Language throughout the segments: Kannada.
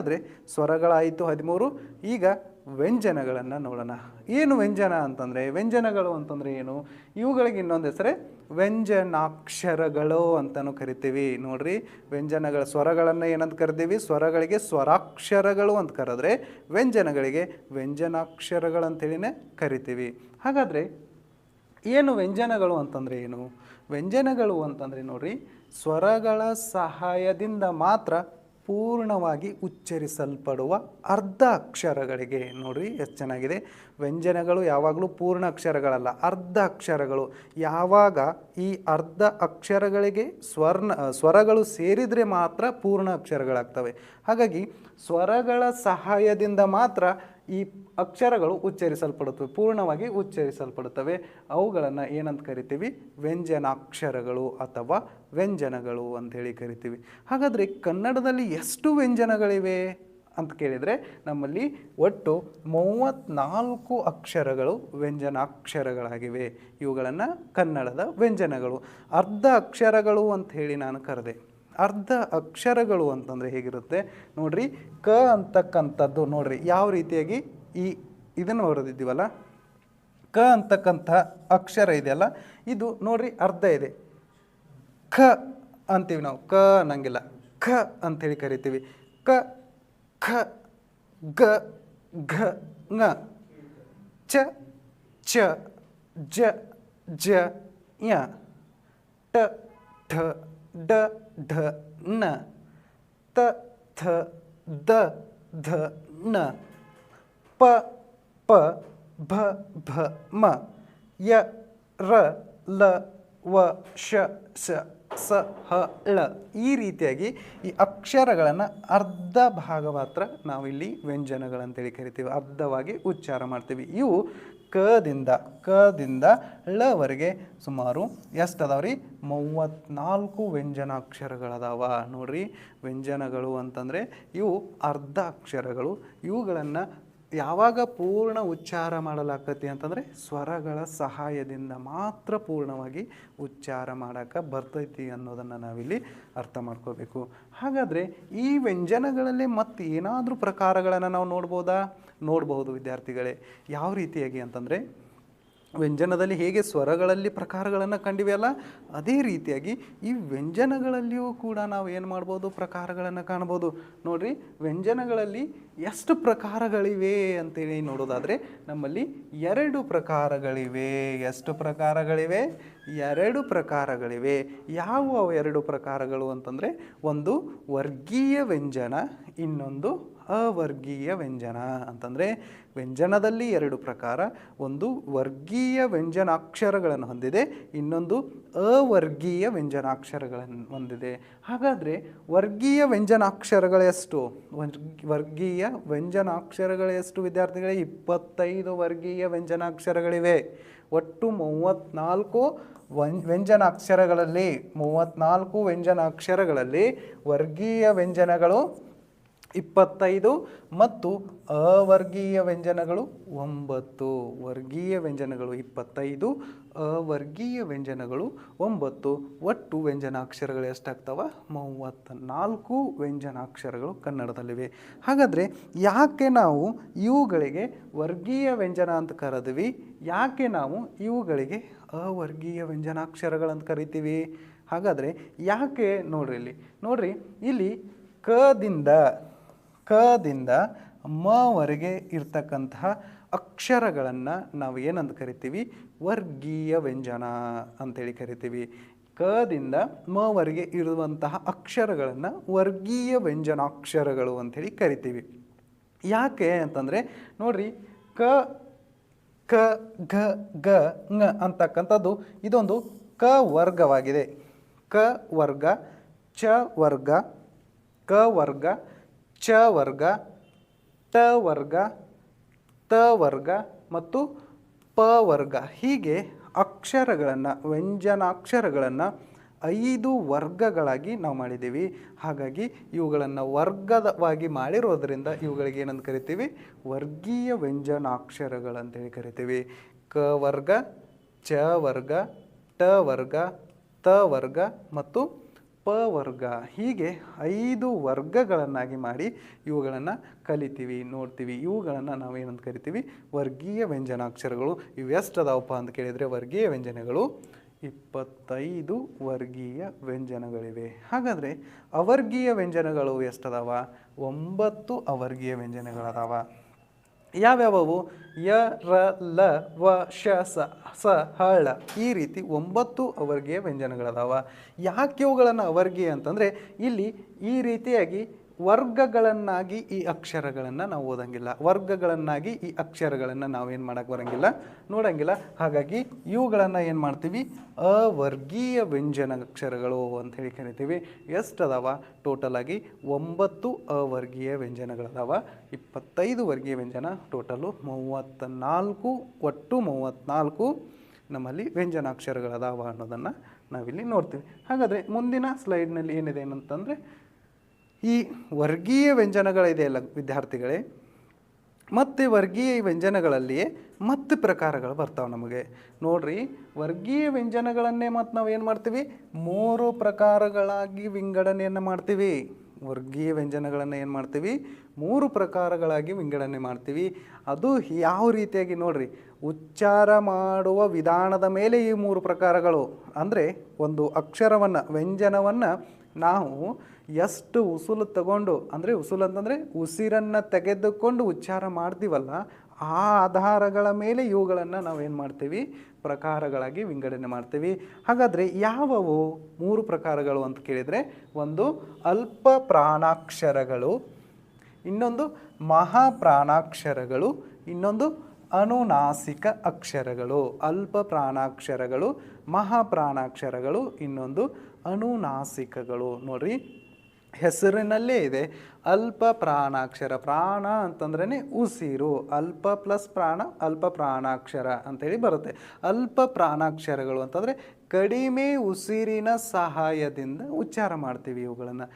ಆದರೆ ಸ್ವರಗಳಾಯಿತು ಹದಿಮೂರು, ಈಗ ವ್ಯಂಜನಗಳನ್ನು ನೋಡೋಣ. ಏನು ವ್ಯಂಜನ ಅಂತಂದರೆ, ವ್ಯಂಜನಗಳು ಅಂತಂದರೆ ಏನು? ಇವುಗಳಿಗೆ ಇನ್ನೊಂದು ಹೆಸರೇ ವ್ಯಂಜನಾಕ್ಷರಗಳು ಅಂತಲೂ ಕರಿತೀವಿ. ನೋಡ್ರಿ, ವ್ಯಂಜನಗಳ ಸ್ವರಗಳನ್ನು ಏನಂತ ಕರಿತೀವಿ? ಸ್ವರಗಳಿಗೆ ಸ್ವರಾಕ್ಷರಗಳು ಅಂತ ಕರೆದ್ರೆ ವ್ಯಂಜನಗಳಿಗೆ ವ್ಯಂಜನಾಕ್ಷರಗಳು ಅಂತೇಳಿನೇ ಕರಿತೀವಿ. ಹಾಗಾದರೆ ಏನು ವ್ಯಂಜನಗಳು ಅಂತಂದರೆ ಏನು? ವ್ಯಂಜನಗಳು ಅಂತಂದರೆ ನೋಡ್ರಿ, ಸ್ವರಗಳ ಸಹಾಯದಿಂದ ಮಾತ್ರ ಪೂರ್ಣವಾಗಿ ಉಚ್ಚರಿಸಲ್ಪಡುವ ಅರ್ಧ ಅಕ್ಷರಗಳಿಗೆ ನೋಡಿ ಎಷ್ಟು ಚೆನ್ನಾಗಿದೆ. ವ್ಯಂಜನಗಳು ಯಾವಾಗಲೂ ಪೂರ್ಣ ಅಕ್ಷರಗಳಲ್ಲ, ಅರ್ಧ ಅಕ್ಷರಗಳು. ಯಾವಾಗ ಈ ಅರ್ಧ ಅಕ್ಷರಗಳಿಗೆ ಸ್ವರ್ಣ ಸ್ವರಗಳು ಸೇರಿದರೆ ಮಾತ್ರ ಪೂರ್ಣ ಅಕ್ಷರಗಳಾಗ್ತವೆ. ಹಾಗಾಗಿ ಸ್ವರಗಳ ಸಹಾಯದಿಂದ ಮಾತ್ರ ಈ ಅಕ್ಷರಗಳು ಉಚ್ಚರಿಸಲ್ಪಡುತ್ತವೆ, ಪೂರ್ಣವಾಗಿ ಉಚ್ಚರಿಸಲ್ಪಡುತ್ತವೆ. ಅವುಗಳನ್ನು ಏನಂತ ಕರಿತೀವಿ? ವ್ಯಂಜನಾಕ್ಷರಗಳು ಅಥವಾ ವ್ಯಂಜನಗಳು ಅಂಥೇಳಿ ಕರಿತೀವಿ. ಹಾಗಾದರೆ ಕನ್ನಡದಲ್ಲಿ ಎಷ್ಟು ವ್ಯಂಜನಗಳಿವೆ ಅಂತ ಕೇಳಿದರೆ ನಮ್ಮಲ್ಲಿ ಒಟ್ಟು ಮೂವತ್ತ್ನಾಲ್ಕು ಅಕ್ಷರಗಳು ವ್ಯಂಜನಾಕ್ಷರಗಳಾಗಿವೆ. ಇವುಗಳನ್ನು ಕನ್ನಡದ ವ್ಯಂಜನಗಳು. ಅರ್ಧ ಅಕ್ಷರಗಳು ಅಂತ ಹೇಳಿ ನಾನು ಕರೆದೆ. ಅರ್ಧ ಅಕ್ಷರಗಳು ಅಂತಂದರೆ ಹೇಗಿರುತ್ತೆ? ನೋಡ್ರಿ, ಕ ಅಂತಕ್ಕಂಥದ್ದು ನೋಡ್ರಿ, ಯಾವ ರೀತಿಯಾಗಿ ಈ ಇದನ್ನು ಹೊರದಿದ್ದೀವಲ್ಲ ಕ ಅಂತಕ್ಕಂಥ ಅಕ್ಷರ ಇದೆಯಲ್ಲ, ಇದು ನೋಡ್ರಿ ಅರ್ಧ ಇದೆ. ಖ ಅಂತೀವಿ ನಾವು. ಕ ಅನ್ನಂಗಿಲ್ಲ. ಖ ಅಂಥೇಳಿ ಕರಿತೀವಿ. ಕ, ಖ, ಗ, ಘ ಙ ಚ ಚ, ಜ ಜ, ಯ. ಟ ಠ. ಡ, ಢ ನ ತ, ಥ, ದ, ಧ ನ ಪ ಪ, ಭ ಭ, ಮ. ಯ, ರ, ಲ, ವ, ಶ, ಸ ಸ, ಹ, ಳ. ಈ ರೀತಿಯಾಗಿ ಈ ಅಕ್ಷರಗಳನ್ನು ಅರ್ಧ ಭಾಗ ಮಾತ್ರ ನಾವಿಲ್ಲಿ ವ್ಯಂಜನಗಳಂತೇಳಿ ಕರಿತೀವಿ. ಅರ್ಧವಾಗಿ ಉಚ್ಚಾರ ಮಾಡ್ತೀವಿ. ಇವು ಕದಿಂದ ಕದಿಂದ ಳವರೆಗೆ ಸುಮಾರು ಎಷ್ಟು ರೀ ಮೂವತ್ತ್ನಾಲ್ಕು ವ್ಯಂಜನಾಕ್ಷರಗಳದಾವ. ನೋಡ್ರಿ, ವ್ಯಂಜನಗಳು ಅಂತಂದರೆ ಇವು ಅರ್ಧ ಅಕ್ಷರಗಳು ಇವುಗಳನ್ನು ಯಾವಾಗ ಪೂರ್ಣ ಉಚ್ಚಾರ ಮಾಡಲಾಕತಿ ಅಂತಂದರೆ ಸ್ವರಗಳ ಸಹಾಯದಿಂದ ಮಾತ್ರ ಪೂರ್ಣವಾಗಿ ಉಚ್ಚಾರ ಮಾಡೋಕ್ಕೆ ಬರ್ತೈತಿ ಅನ್ನೋದನ್ನು ನಾವಿಲ್ಲಿ ಅರ್ಥ ಮಾಡ್ಕೋಬೇಕು. ಹಾಗಾದರೆ ಈ ವ್ಯಂಜನಗಳಲ್ಲಿ ಮತ್ತೆ ಏನಾದರೂ ಪ್ರಕಾರಗಳನ್ನು ನಾವು ನೋಡ್ಬೋದಾ? ನೋಡ್ಬೋದು ವಿದ್ಯಾರ್ಥಿಗಳೇ. ಯಾವ ರೀತಿಯಾಗಿ ಅಂತಂದರೆ, ವ್ಯಂಜನದಲ್ಲಿ ಹೇಗೆ ಸ್ವರಗಳಲ್ಲಿ ಪ್ರಕಾರಗಳನ್ನು ಕಂಡಿವೆಯಲ್ಲ ಅದೇ ರೀತಿಯಾಗಿ ಈ ವ್ಯಂಜನಗಳಲ್ಲಿಯೂ ಕೂಡ ನಾವು ಏನು ಮಾಡ್ಬೋದು, ಪ್ರಕಾರಗಳನ್ನು ಕಾಣ್ಬೋದು. ನೋಡಿರಿ, ವ್ಯಂಜನಗಳಲ್ಲಿ ಎಷ್ಟು ಪ್ರಕಾರಗಳಿವೆ ಅಂತೇಳಿ ನೋಡೋದಾದರೆ, ನಮ್ಮಲ್ಲಿ ಎರಡು ಪ್ರಕಾರಗಳಿವೆ. ಎಷ್ಟು ಪ್ರಕಾರಗಳಿವೆ? ಎರಡು ಪ್ರಕಾರಗಳಿವೆ. ಯಾವ ಎರಡು ಪ್ರಕಾರಗಳು ಅಂತಂದರೆ, ಒಂದು ವರ್ಗೀಯ ವ್ಯಂಜನ, ಇನ್ನೊಂದು ಅವರ್ಗೀಯ ವ್ಯಂಜನ ಅಂತಂದರೆ ವ್ಯಂಜನದಲ್ಲಿ ಎರಡು ಪ್ರಕಾರ. ಒಂದು ವರ್ಗೀಯ ವ್ಯಂಜನಾಕ್ಷರಗಳನ್ನು ಹೊಂದಿದೆ, ಇನ್ನೊಂದು ಅವರ್ಗೀಯ ವ್ಯಂಜನಾಕ್ಷರಗಳನ್ನು ಹೊಂದಿದೆ. ಹಾಗಾದರೆ ವರ್ಗೀಯ ವ್ಯಂಜನಾಕ್ಷರಗಳೆಷ್ಟು? ವರ್ಗೀಯ ವ್ಯಂಜನಾಕ್ಷರಗಳೆಷ್ಟು ವಿದ್ಯಾರ್ಥಿಗಳೇ? ಇಪ್ಪತ್ತೈದು ವರ್ಗೀಯ ವ್ಯಂಜನಾಕ್ಷರಗಳಿವೆ. ಒಟ್ಟು ಮೂವತ್ತ್ನಾಲ್ಕು ವ್ಯಂಜನಾಕ್ಷರಗಳಲ್ಲಿ ಮೂವತ್ತ್ನಾಲ್ಕು ವ್ಯಂಜನಾಕ್ಷರಗಳಲ್ಲಿ ವರ್ಗೀಯ ವ್ಯಂಜನಗಳು ಇಪ್ಪತ್ತೈದು ಮತ್ತು ಅವರ್ಗೀಯ ವ್ಯಂಜನಗಳು ಒಂಬತ್ತು. ವರ್ಗೀಯ ವ್ಯಂಜನಗಳು ಇಪ್ಪತ್ತೈದು, ಅವರ್ಗೀಯ ವ್ಯಂಜನಗಳು ಒಂಬತ್ತು. ಒಟ್ಟು ವ್ಯಂಜನಾಕ್ಷರಗಳು ಎಷ್ಟಾಗ್ತವೆ? ಮೂವತ್ತ ನಾಲ್ಕು ವ್ಯಂಜನಾಕ್ಷರಗಳು ಕನ್ನಡದಲ್ಲಿವೆ. ಹಾಗಾದರೆ ಯಾಕೆ ನಾವು ಇವುಗಳಿಗೆ ವರ್ಗೀಯ ವ್ಯಂಜನ ಅಂತ ಕರೆದ್ವಿ? ಯಾಕೆ ನಾವು ಇವುಗಳಿಗೆ ಅವರ್ಗೀಯ ವ್ಯಂಜನಾಕ್ಷರಗಳಂತ ಕರಿತೀವಿ? ಹಾಗಾದರೆ ಯಾಕೆ ನೋಡ್ರಿ ಇಲ್ಲಿ? ನೋಡ್ರಿ, ಇಲ್ಲಿ ಕದಿಂದ ಕದಿಂದ ಮವರೆಗೆ ಇರ್ತಕ್ಕಂತಹ ಅಕ್ಷರಗಳನ್ನು ನಾವು ಏನಂತ ಕರಿತೀವಿ? ವರ್ಗೀಯ ವ್ಯಂಜನ ಅಂತೇಳಿ ಕರಿತೀವಿ. ಕದಿಂದ ಮವರೆಗೆ ಇರುವಂತಹ ಅಕ್ಷರಗಳನ್ನು ವರ್ಗೀಯ ವ್ಯಂಜನಾಕ್ಷರಗಳು ಅಂಥೇಳಿ ಕರಿತೀವಿ. ಯಾಕೆ ಅಂತಂದರೆ ನೋಡ್ರಿ, ಕ ಕ, ಘ ಗ ಙ ಅಂತಕ್ಕಂಥದ್ದು ಇದೊಂದು ಕ ವರ್ಗವಾಗಿದೆ. ಕ ವರ್ಗ, ಚ ವರ್ಗ, ಕ ವರ್ಗ ಚ ವರ್ಗ ಟ ವರ್ಗ, ತ ವರ್ಗ ಮತ್ತು ಪ ವರ್ಗ. ಹೀಗೆ ಅಕ್ಷರಗಳನ್ನು, ವ್ಯಂಜನಾಕ್ಷರಗಳನ್ನು ಐದು ವರ್ಗಗಳಾಗಿ ನಾವು ಮಾಡಿದ್ದೀವಿ. ಹಾಗಾಗಿ ಇವುಗಳನ್ನು ವರ್ಗದವಾಗಿ ಮಾಡಿರೋದರಿಂದ ಇವುಗಳಿಗೆ ಏನಂತ ಕರಿತೀವಿ? ವರ್ಗೀಯ ವ್ಯಂಜನಾಕ್ಷರಗಳಂತೇಳಿ ಕರಿತೀವಿ. ಕ ವರ್ಗ, ಚ ವರ್ಗ, ಟ ವರ್ಗ, ತ ವರ್ಗ ಮತ್ತು ಪ ವರ್ಗ ಹೀಗೆ ಐದು ವರ್ಗಗಳನ್ನಾಗಿ ಮಾಡಿ ಇವುಗಳನ್ನು ಕಲಿತೀವಿ, ನೋಡ್ತೀವಿ. ಇವುಗಳನ್ನು ನಾವೇನಂತ ಕರಿತೀವಿ? ವರ್ಗೀಯ ವ್ಯಂಜನಾಕ್ಷರಗಳು. ಇವು ಎಷ್ಟು ಅದಾವಪ್ಪ ಅಂತ ಕೇಳಿದರೆ ವರ್ಗೀಯ ವ್ಯಂಜನಗಳು ಇಪ್ಪತ್ತೈದು ವರ್ಗೀಯ ವ್ಯಂಜನಗಳಿವೆ. ಹಾಗಾದರೆ ಅವರ್ಗೀಯ ವ್ಯಂಜನಗಳು ಎಷ್ಟದಾವ? ಒಂಬತ್ತು ಅವರ್ಗೀಯ ವ್ಯಂಜನಗಳದಾವ. ಯಾವ್ಯಾವವು? ಯ, ರ, ಲ, ವ, ಶ, ಸ ಸ ಹಳ ಈ ರೀತಿ ಒಂಬತ್ತು ಅವರ್ಗೀಯ ವ್ಯಂಜನಗಳದಾವ. ಯಾಕೆ ಇವುಗಳನ್ನು ಅವರ್ಗೆ ಅಂತಂದರೆ ಇಲ್ಲಿ ಈ ರೀತಿಯಾಗಿ ವರ್ಗಗಳನ್ನಾಗಿ ಈ ಅಕ್ಷರಗಳನ್ನು ನಾವು ಓದಂಗಿಲ್ಲ. ವರ್ಗಗಳನ್ನಾಗಿ ಈ ಅಕ್ಷರಗಳನ್ನು ನಾವೇನು ಮಾಡೋಕ್ಕೆ ಬರಂಗಿಲ್ಲ? ನೋಡೋಂಗಿಲ್ಲ. ಹಾಗಾಗಿ ಇವುಗಳನ್ನು ಏನು ಮಾಡ್ತೀವಿ? ಅವರ್ಗೀಯ ವ್ಯಂಜನ ಅಕ್ಷರಗಳು ಅಂತ ಹೇಳಿ ಕರಿತೀವಿ. ಎಷ್ಟು ಅದಾವ ಟೋಟಲ್ ಆಗಿ ಒಂಬತ್ತು ಅವರ್ಗೀಯ ವ್ಯಂಜನಗಳದಾವ. ಇಪ್ಪತ್ತೈದು ವರ್ಗೀಯ ವ್ಯಂಜನ ಟೋಟಲು ಮೂವತ್ತ ನಾಲ್ಕು ಒಟ್ಟು ಮೂವತ್ತ್ನಾಲ್ಕು ನಮ್ಮಲ್ಲಿ ವ್ಯಂಜನಾಕ್ಷರಗಳದಾವ ಅನ್ನೋದನ್ನು ನಾವಿಲ್ಲಿ ನೋಡ್ತೀವಿ. ಹಾಗಾದರೆ ಮುಂದಿನ ಸ್ಲೈಡ್ನಲ್ಲಿ ಏನಿದೆ ಏನಂತಂದರೆ ಈ ವರ್ಗೀಯ ವ್ಯಂಜನಗಳಿದೆಯಲ್ಲ ವಿದ್ಯಾರ್ಥಿಗಳೇ. ಮತ್ತು ವರ್ಗೀಯ ವ್ಯಂಜನಗಳಲ್ಲಿಯೇ ಮತ್ತೆ ಪ್ರಕಾರಗಳು ಬರ್ತಾವೆ ನಮಗೆ. ನೋಡ್ರಿ, ವರ್ಗೀಯ ವ್ಯಂಜನಗಳನ್ನೇ ಮತ್ತು ನಾವು ಏನು ಮಾಡ್ತೀವಿ? ಮೂರು ಪ್ರಕಾರಗಳಾಗಿ ವಿಂಗಡಣೆಯನ್ನು ಮಾಡ್ತೀವಿ. ವರ್ಗೀಯ ವ್ಯಂಜನಗಳನ್ನು ಏನು ಮಾಡ್ತೀವಿ? ಮೂರು ಪ್ರಕಾರಗಳಾಗಿ ವಿಂಗಡಣೆ ಮಾಡ್ತೀವಿ. ಅದು ಯಾವ ರೀತಿಯಾಗಿ ನೋಡ್ರಿ, ಉಚ್ಚಾರ ಮಾಡುವ ವಿಧಾನದ ಮೇಲೆ ಈ ಮೂರು ಪ್ರಕಾರಗಳು. ಅಂದರೆ ಒಂದು ಅಕ್ಷರವನ್ನು, ವ್ಯಂಜನವನ್ನು ನಾವು ಎಷ್ಟು ಉಸುಲು ತಗೊಂಡು, ಅಂದರೆ ಉಸುಲು ಅಂತಂದರೆ ಉಸಿರನ್ನು ತೆಗೆದುಕೊಂಡು ಉಚ್ಚಾರ ಮಾಡ್ತೀವಲ್ಲ, ಆ ಆಧಾರಗಳ ಮೇಲೆ ಇವುಗಳನ್ನು ನಾವೇನು ಮಾಡ್ತೀವಿ? ಪ್ರಕಾರಗಳಾಗಿ ವಿಂಗಡಣೆ ಮಾಡ್ತೀವಿ. ಹಾಗಾದರೆ ಯಾವವು? ಮೂರು ಪ್ರಕಾರಗಳು ಅಂತ ಕೇಳಿದರೆ, ಒಂದು ಅಲ್ಪ ಪ್ರಾಣಾಕ್ಷರಗಳು, ಇನ್ನೊಂದು ಮಹಾಪ್ರಾಣಾಕ್ಷರಗಳು, ಇನ್ನೊಂದು ಅನುನಾಸಿಕ ಅಕ್ಷರಗಳು. ಅಲ್ಪ ಪ್ರಾಣಾಕ್ಷರಗಳು, ಮಹಾಪ್ರಾಣಾಕ್ಷರಗಳು, ಇನ್ನೊಂದು ಅನುನಾಸಿಕಗಳು. ನೋಡ್ರಿ, ಹೆಸರಿನಲ್ಲೇ ಇದೆ. ಅಲ್ಪ ಪ್ರಾಣಾಕ್ಷರ, ಪ್ರಾಣ ಅಂತಂದ್ರೇ ಉಸಿರು. ಅಲ್ಪ ಪ್ಲಸ್ ಪ್ರಾಣ, ಅಲ್ಪ ಪ್ರಾಣಾಕ್ಷರ ಅಂತೇಳಿ ಬರುತ್ತೆ. ಅಲ್ಪ ಪ್ರಾಣಾಕ್ಷರಗಳು ಅಂತಂದರೆ ಕಡಿಮೆ ಉಸಿರಿನ ಸಹಾಯದಿಂದ ಉಚ್ಚಾರ ಮಾಡ್ತೀವಿ ಇವುಗಳನ್ನು.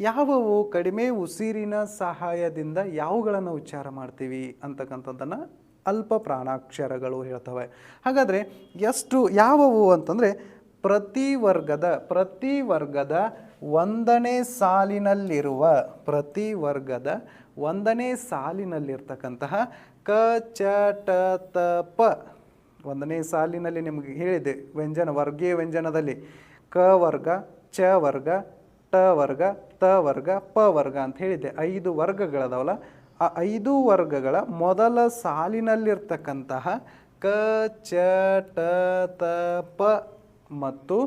ಯಾವವು ಕಡಿಮೆ ಉಸಿರಿನ ಸಹಾಯದಿಂದ ಯಾವುಗಳನ್ನು ಉಚ್ಚಾರ ಮಾಡ್ತೀವಿ ಅಂತಕ್ಕಂಥದ್ದನ್ನು ಅಲ್ಪ ಪ್ರಾಣಾಕ್ಷರಗಳು ಹೇಳ್ತವೆ. ಹಾಗಾದರೆ ಎಷ್ಟು, ಯಾವವು ಅಂತಂದರೆ ಪ್ರತಿ ವರ್ಗದ ಪ್ರತಿ ವರ್ಗದ ಒಂದನೇ ಸಾಲಿನಲ್ಲಿರುವ, ಪ್ರತಿ ವರ್ಗದ ಒಂದನೇ ಸಾಲಿನಲ್ಲಿರ್ತಕ್ಕಂತಹ ಕ, ಚ, ಟ, ತ, ಪ. ಒಂದನೇ ಸಾಲಿನಲ್ಲಿ ನಿಮಗೆ ಹೇಳಿದೆ, ವ್ಯಂಜನ, ವರ್ಗೀಯ ವ್ಯಂಜನದಲ್ಲಿ. ಕ ವರ್ಗ, ಚ ವರ್ಗ, ಟ ವರ್ಗ, ತ ವರ್ಗ, ಪ ವರ್ಗ ಅಂತ ಹೇಳಿದ್ದೆ ಐದು ವರ್ಗಗಳದವಲ್ಲ, ಆ ಐದು ವರ್ಗಗಳ ಮೊದಲ ಸಾಲಿನಲ್ಲಿರ್ತಕ್ಕಂತಹ ಕ, ಚ, ಟ, ತ, ಪ. ಮತ್ತು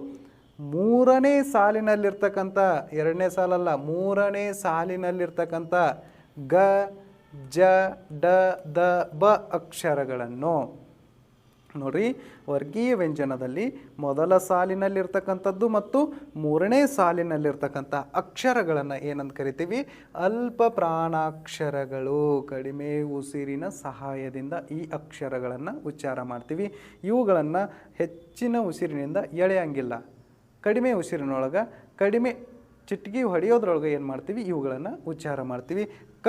ಮೂರನೇ ಸಾಲಿನಲ್ಲಿರ್ತಕ್ಕಂಥ ಎರಡನೇ ಸಾಲಲ್ಲ ಮೂರನೇ ಸಾಲಿನಲ್ಲಿರ್ತಕ್ಕಂಥ ಗ ಜ ಡ ದ ಬ ಅಕ್ಷರಗಳನ್ನು ನೋಡ್ರಿ, ವರ್ಗೀಯ ವ್ಯಂಜನದಲ್ಲಿ ಮೊದಲ ಸಾಲಿನಲ್ಲಿರ್ತಕ್ಕಂಥದ್ದು ಮತ್ತು ಮೂರನೇ ಸಾಲಿನಲ್ಲಿರ್ತಕ್ಕಂಥ ಅಕ್ಷರಗಳನ್ನು ಏನಂತ ಕರಿತೀವಿ? ಅಲ್ಪ ಪ್ರಾಣಾಕ್ಷರಗಳು. ಕಡಿಮೆ ಉಸಿರಿನ ಸಹಾಯದಿಂದ ಈ ಅಕ್ಷರಗಳನ್ನು ಉಚ್ಚಾರ ಮಾಡ್ತೀವಿ. ಇವುಗಳನ್ನು ಹೆಚ್ಚಿನ ಉಸಿರಿನಿಂದ ಎಳೆಯಂಗಿಲ್ಲ. ಕಡಿಮೆ ಉಸಿರಿನೊಳಗೆ, ಕಡಿಮೆ ಚಿಟ್ಕಿ ಹೊಡೆಯೋದ್ರೊಳಗೆ ಏನು ಮಾಡ್ತೀವಿ? ಇವುಗಳನ್ನು ಉಚ್ಚಾರ ಮಾಡ್ತೀವಿ. ಕ,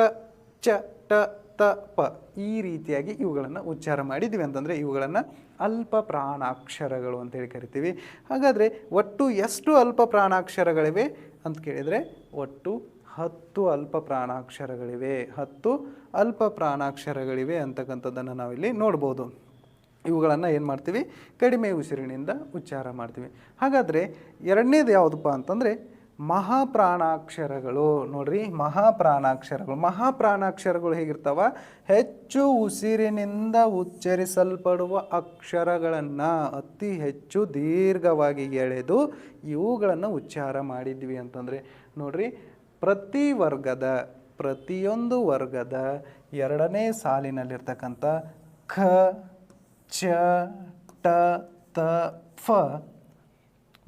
ಚ, ಟ ತ ಪ ಈ ರೀತಿಯಾಗಿ ಇವುಗಳನ್ನು ಉಚ್ಚಾರ ಮಾಡಿದ್ದೀವಿ ಅಂತಂದರೆ ಇವುಗಳನ್ನು ಅಲ್ಪ ಪ್ರಾಣಾಕ್ಷರಗಳು ಅಂತೇಳಿ ಕರಿತೀವಿ. ಹಾಗಾದರೆ ಒಟ್ಟು ಎಷ್ಟು ಅಲ್ಪ ಪ್ರಾಣಾಕ್ಷರಗಳಿವೆ ಅಂತ ಕೇಳಿದರೆ ಒಟ್ಟು ಹತ್ತು ಅಲ್ಪ ಪ್ರಾಣಾಕ್ಷರಗಳಿವೆ. ಹತ್ತು ಅಲ್ಪ ಪ್ರಾಣಾಕ್ಷರಗಳಿವೆ ಅಂತಕ್ಕಂಥದ್ದನ್ನು ನಾವಿಲ್ಲಿ ನೋಡ್ಬೋದು. ಇವುಗಳನ್ನು ಏನು ಮಾಡ್ತೀವಿ? ಕಡಿಮೆ ಉಸಿರಿನಿಂದ ಉಚ್ಚಾರ ಮಾಡ್ತೀವಿ. ಹಾಗಾದರೆ ಎರಡನೇದು ಯಾವುದಪ್ಪ ಅಂತಂದರೆ ಮಹಾಪ್ರಾಣಾಕ್ಷರಗಳು. ನೋಡ್ರಿ, ಮಹಾಪ್ರಾಣಾಕ್ಷರಗಳು. ಮಹಾಪ್ರಾಣಾಕ್ಷರಗಳು ಹೇಗಿರ್ತಾವ? ಹೆಚ್ಚು ಉಸಿರಿನಿಂದ ಉಚ್ಚರಿಸಲ್ಪಡುವ ಅಕ್ಷರಗಳನ್ನು ಅತಿ ಹೆಚ್ಚು ದೀರ್ಘವಾಗಿ ಎಳೆದು ಇವುಗಳನ್ನು ಉಚ್ಚಾರ ಮಾಡಿದ್ವಿ ಅಂತಂದರೆ, ನೋಡ್ರಿ, ಪ್ರತಿ ವರ್ಗದ, ಪ್ರತಿಯೊಂದು ವರ್ಗದ ಎರಡನೇ ಸಾಲಿನಲ್ಲಿರ್ತಕ್ಕಂಥ ಖ, ಚ, ಟ, ತ, ಫ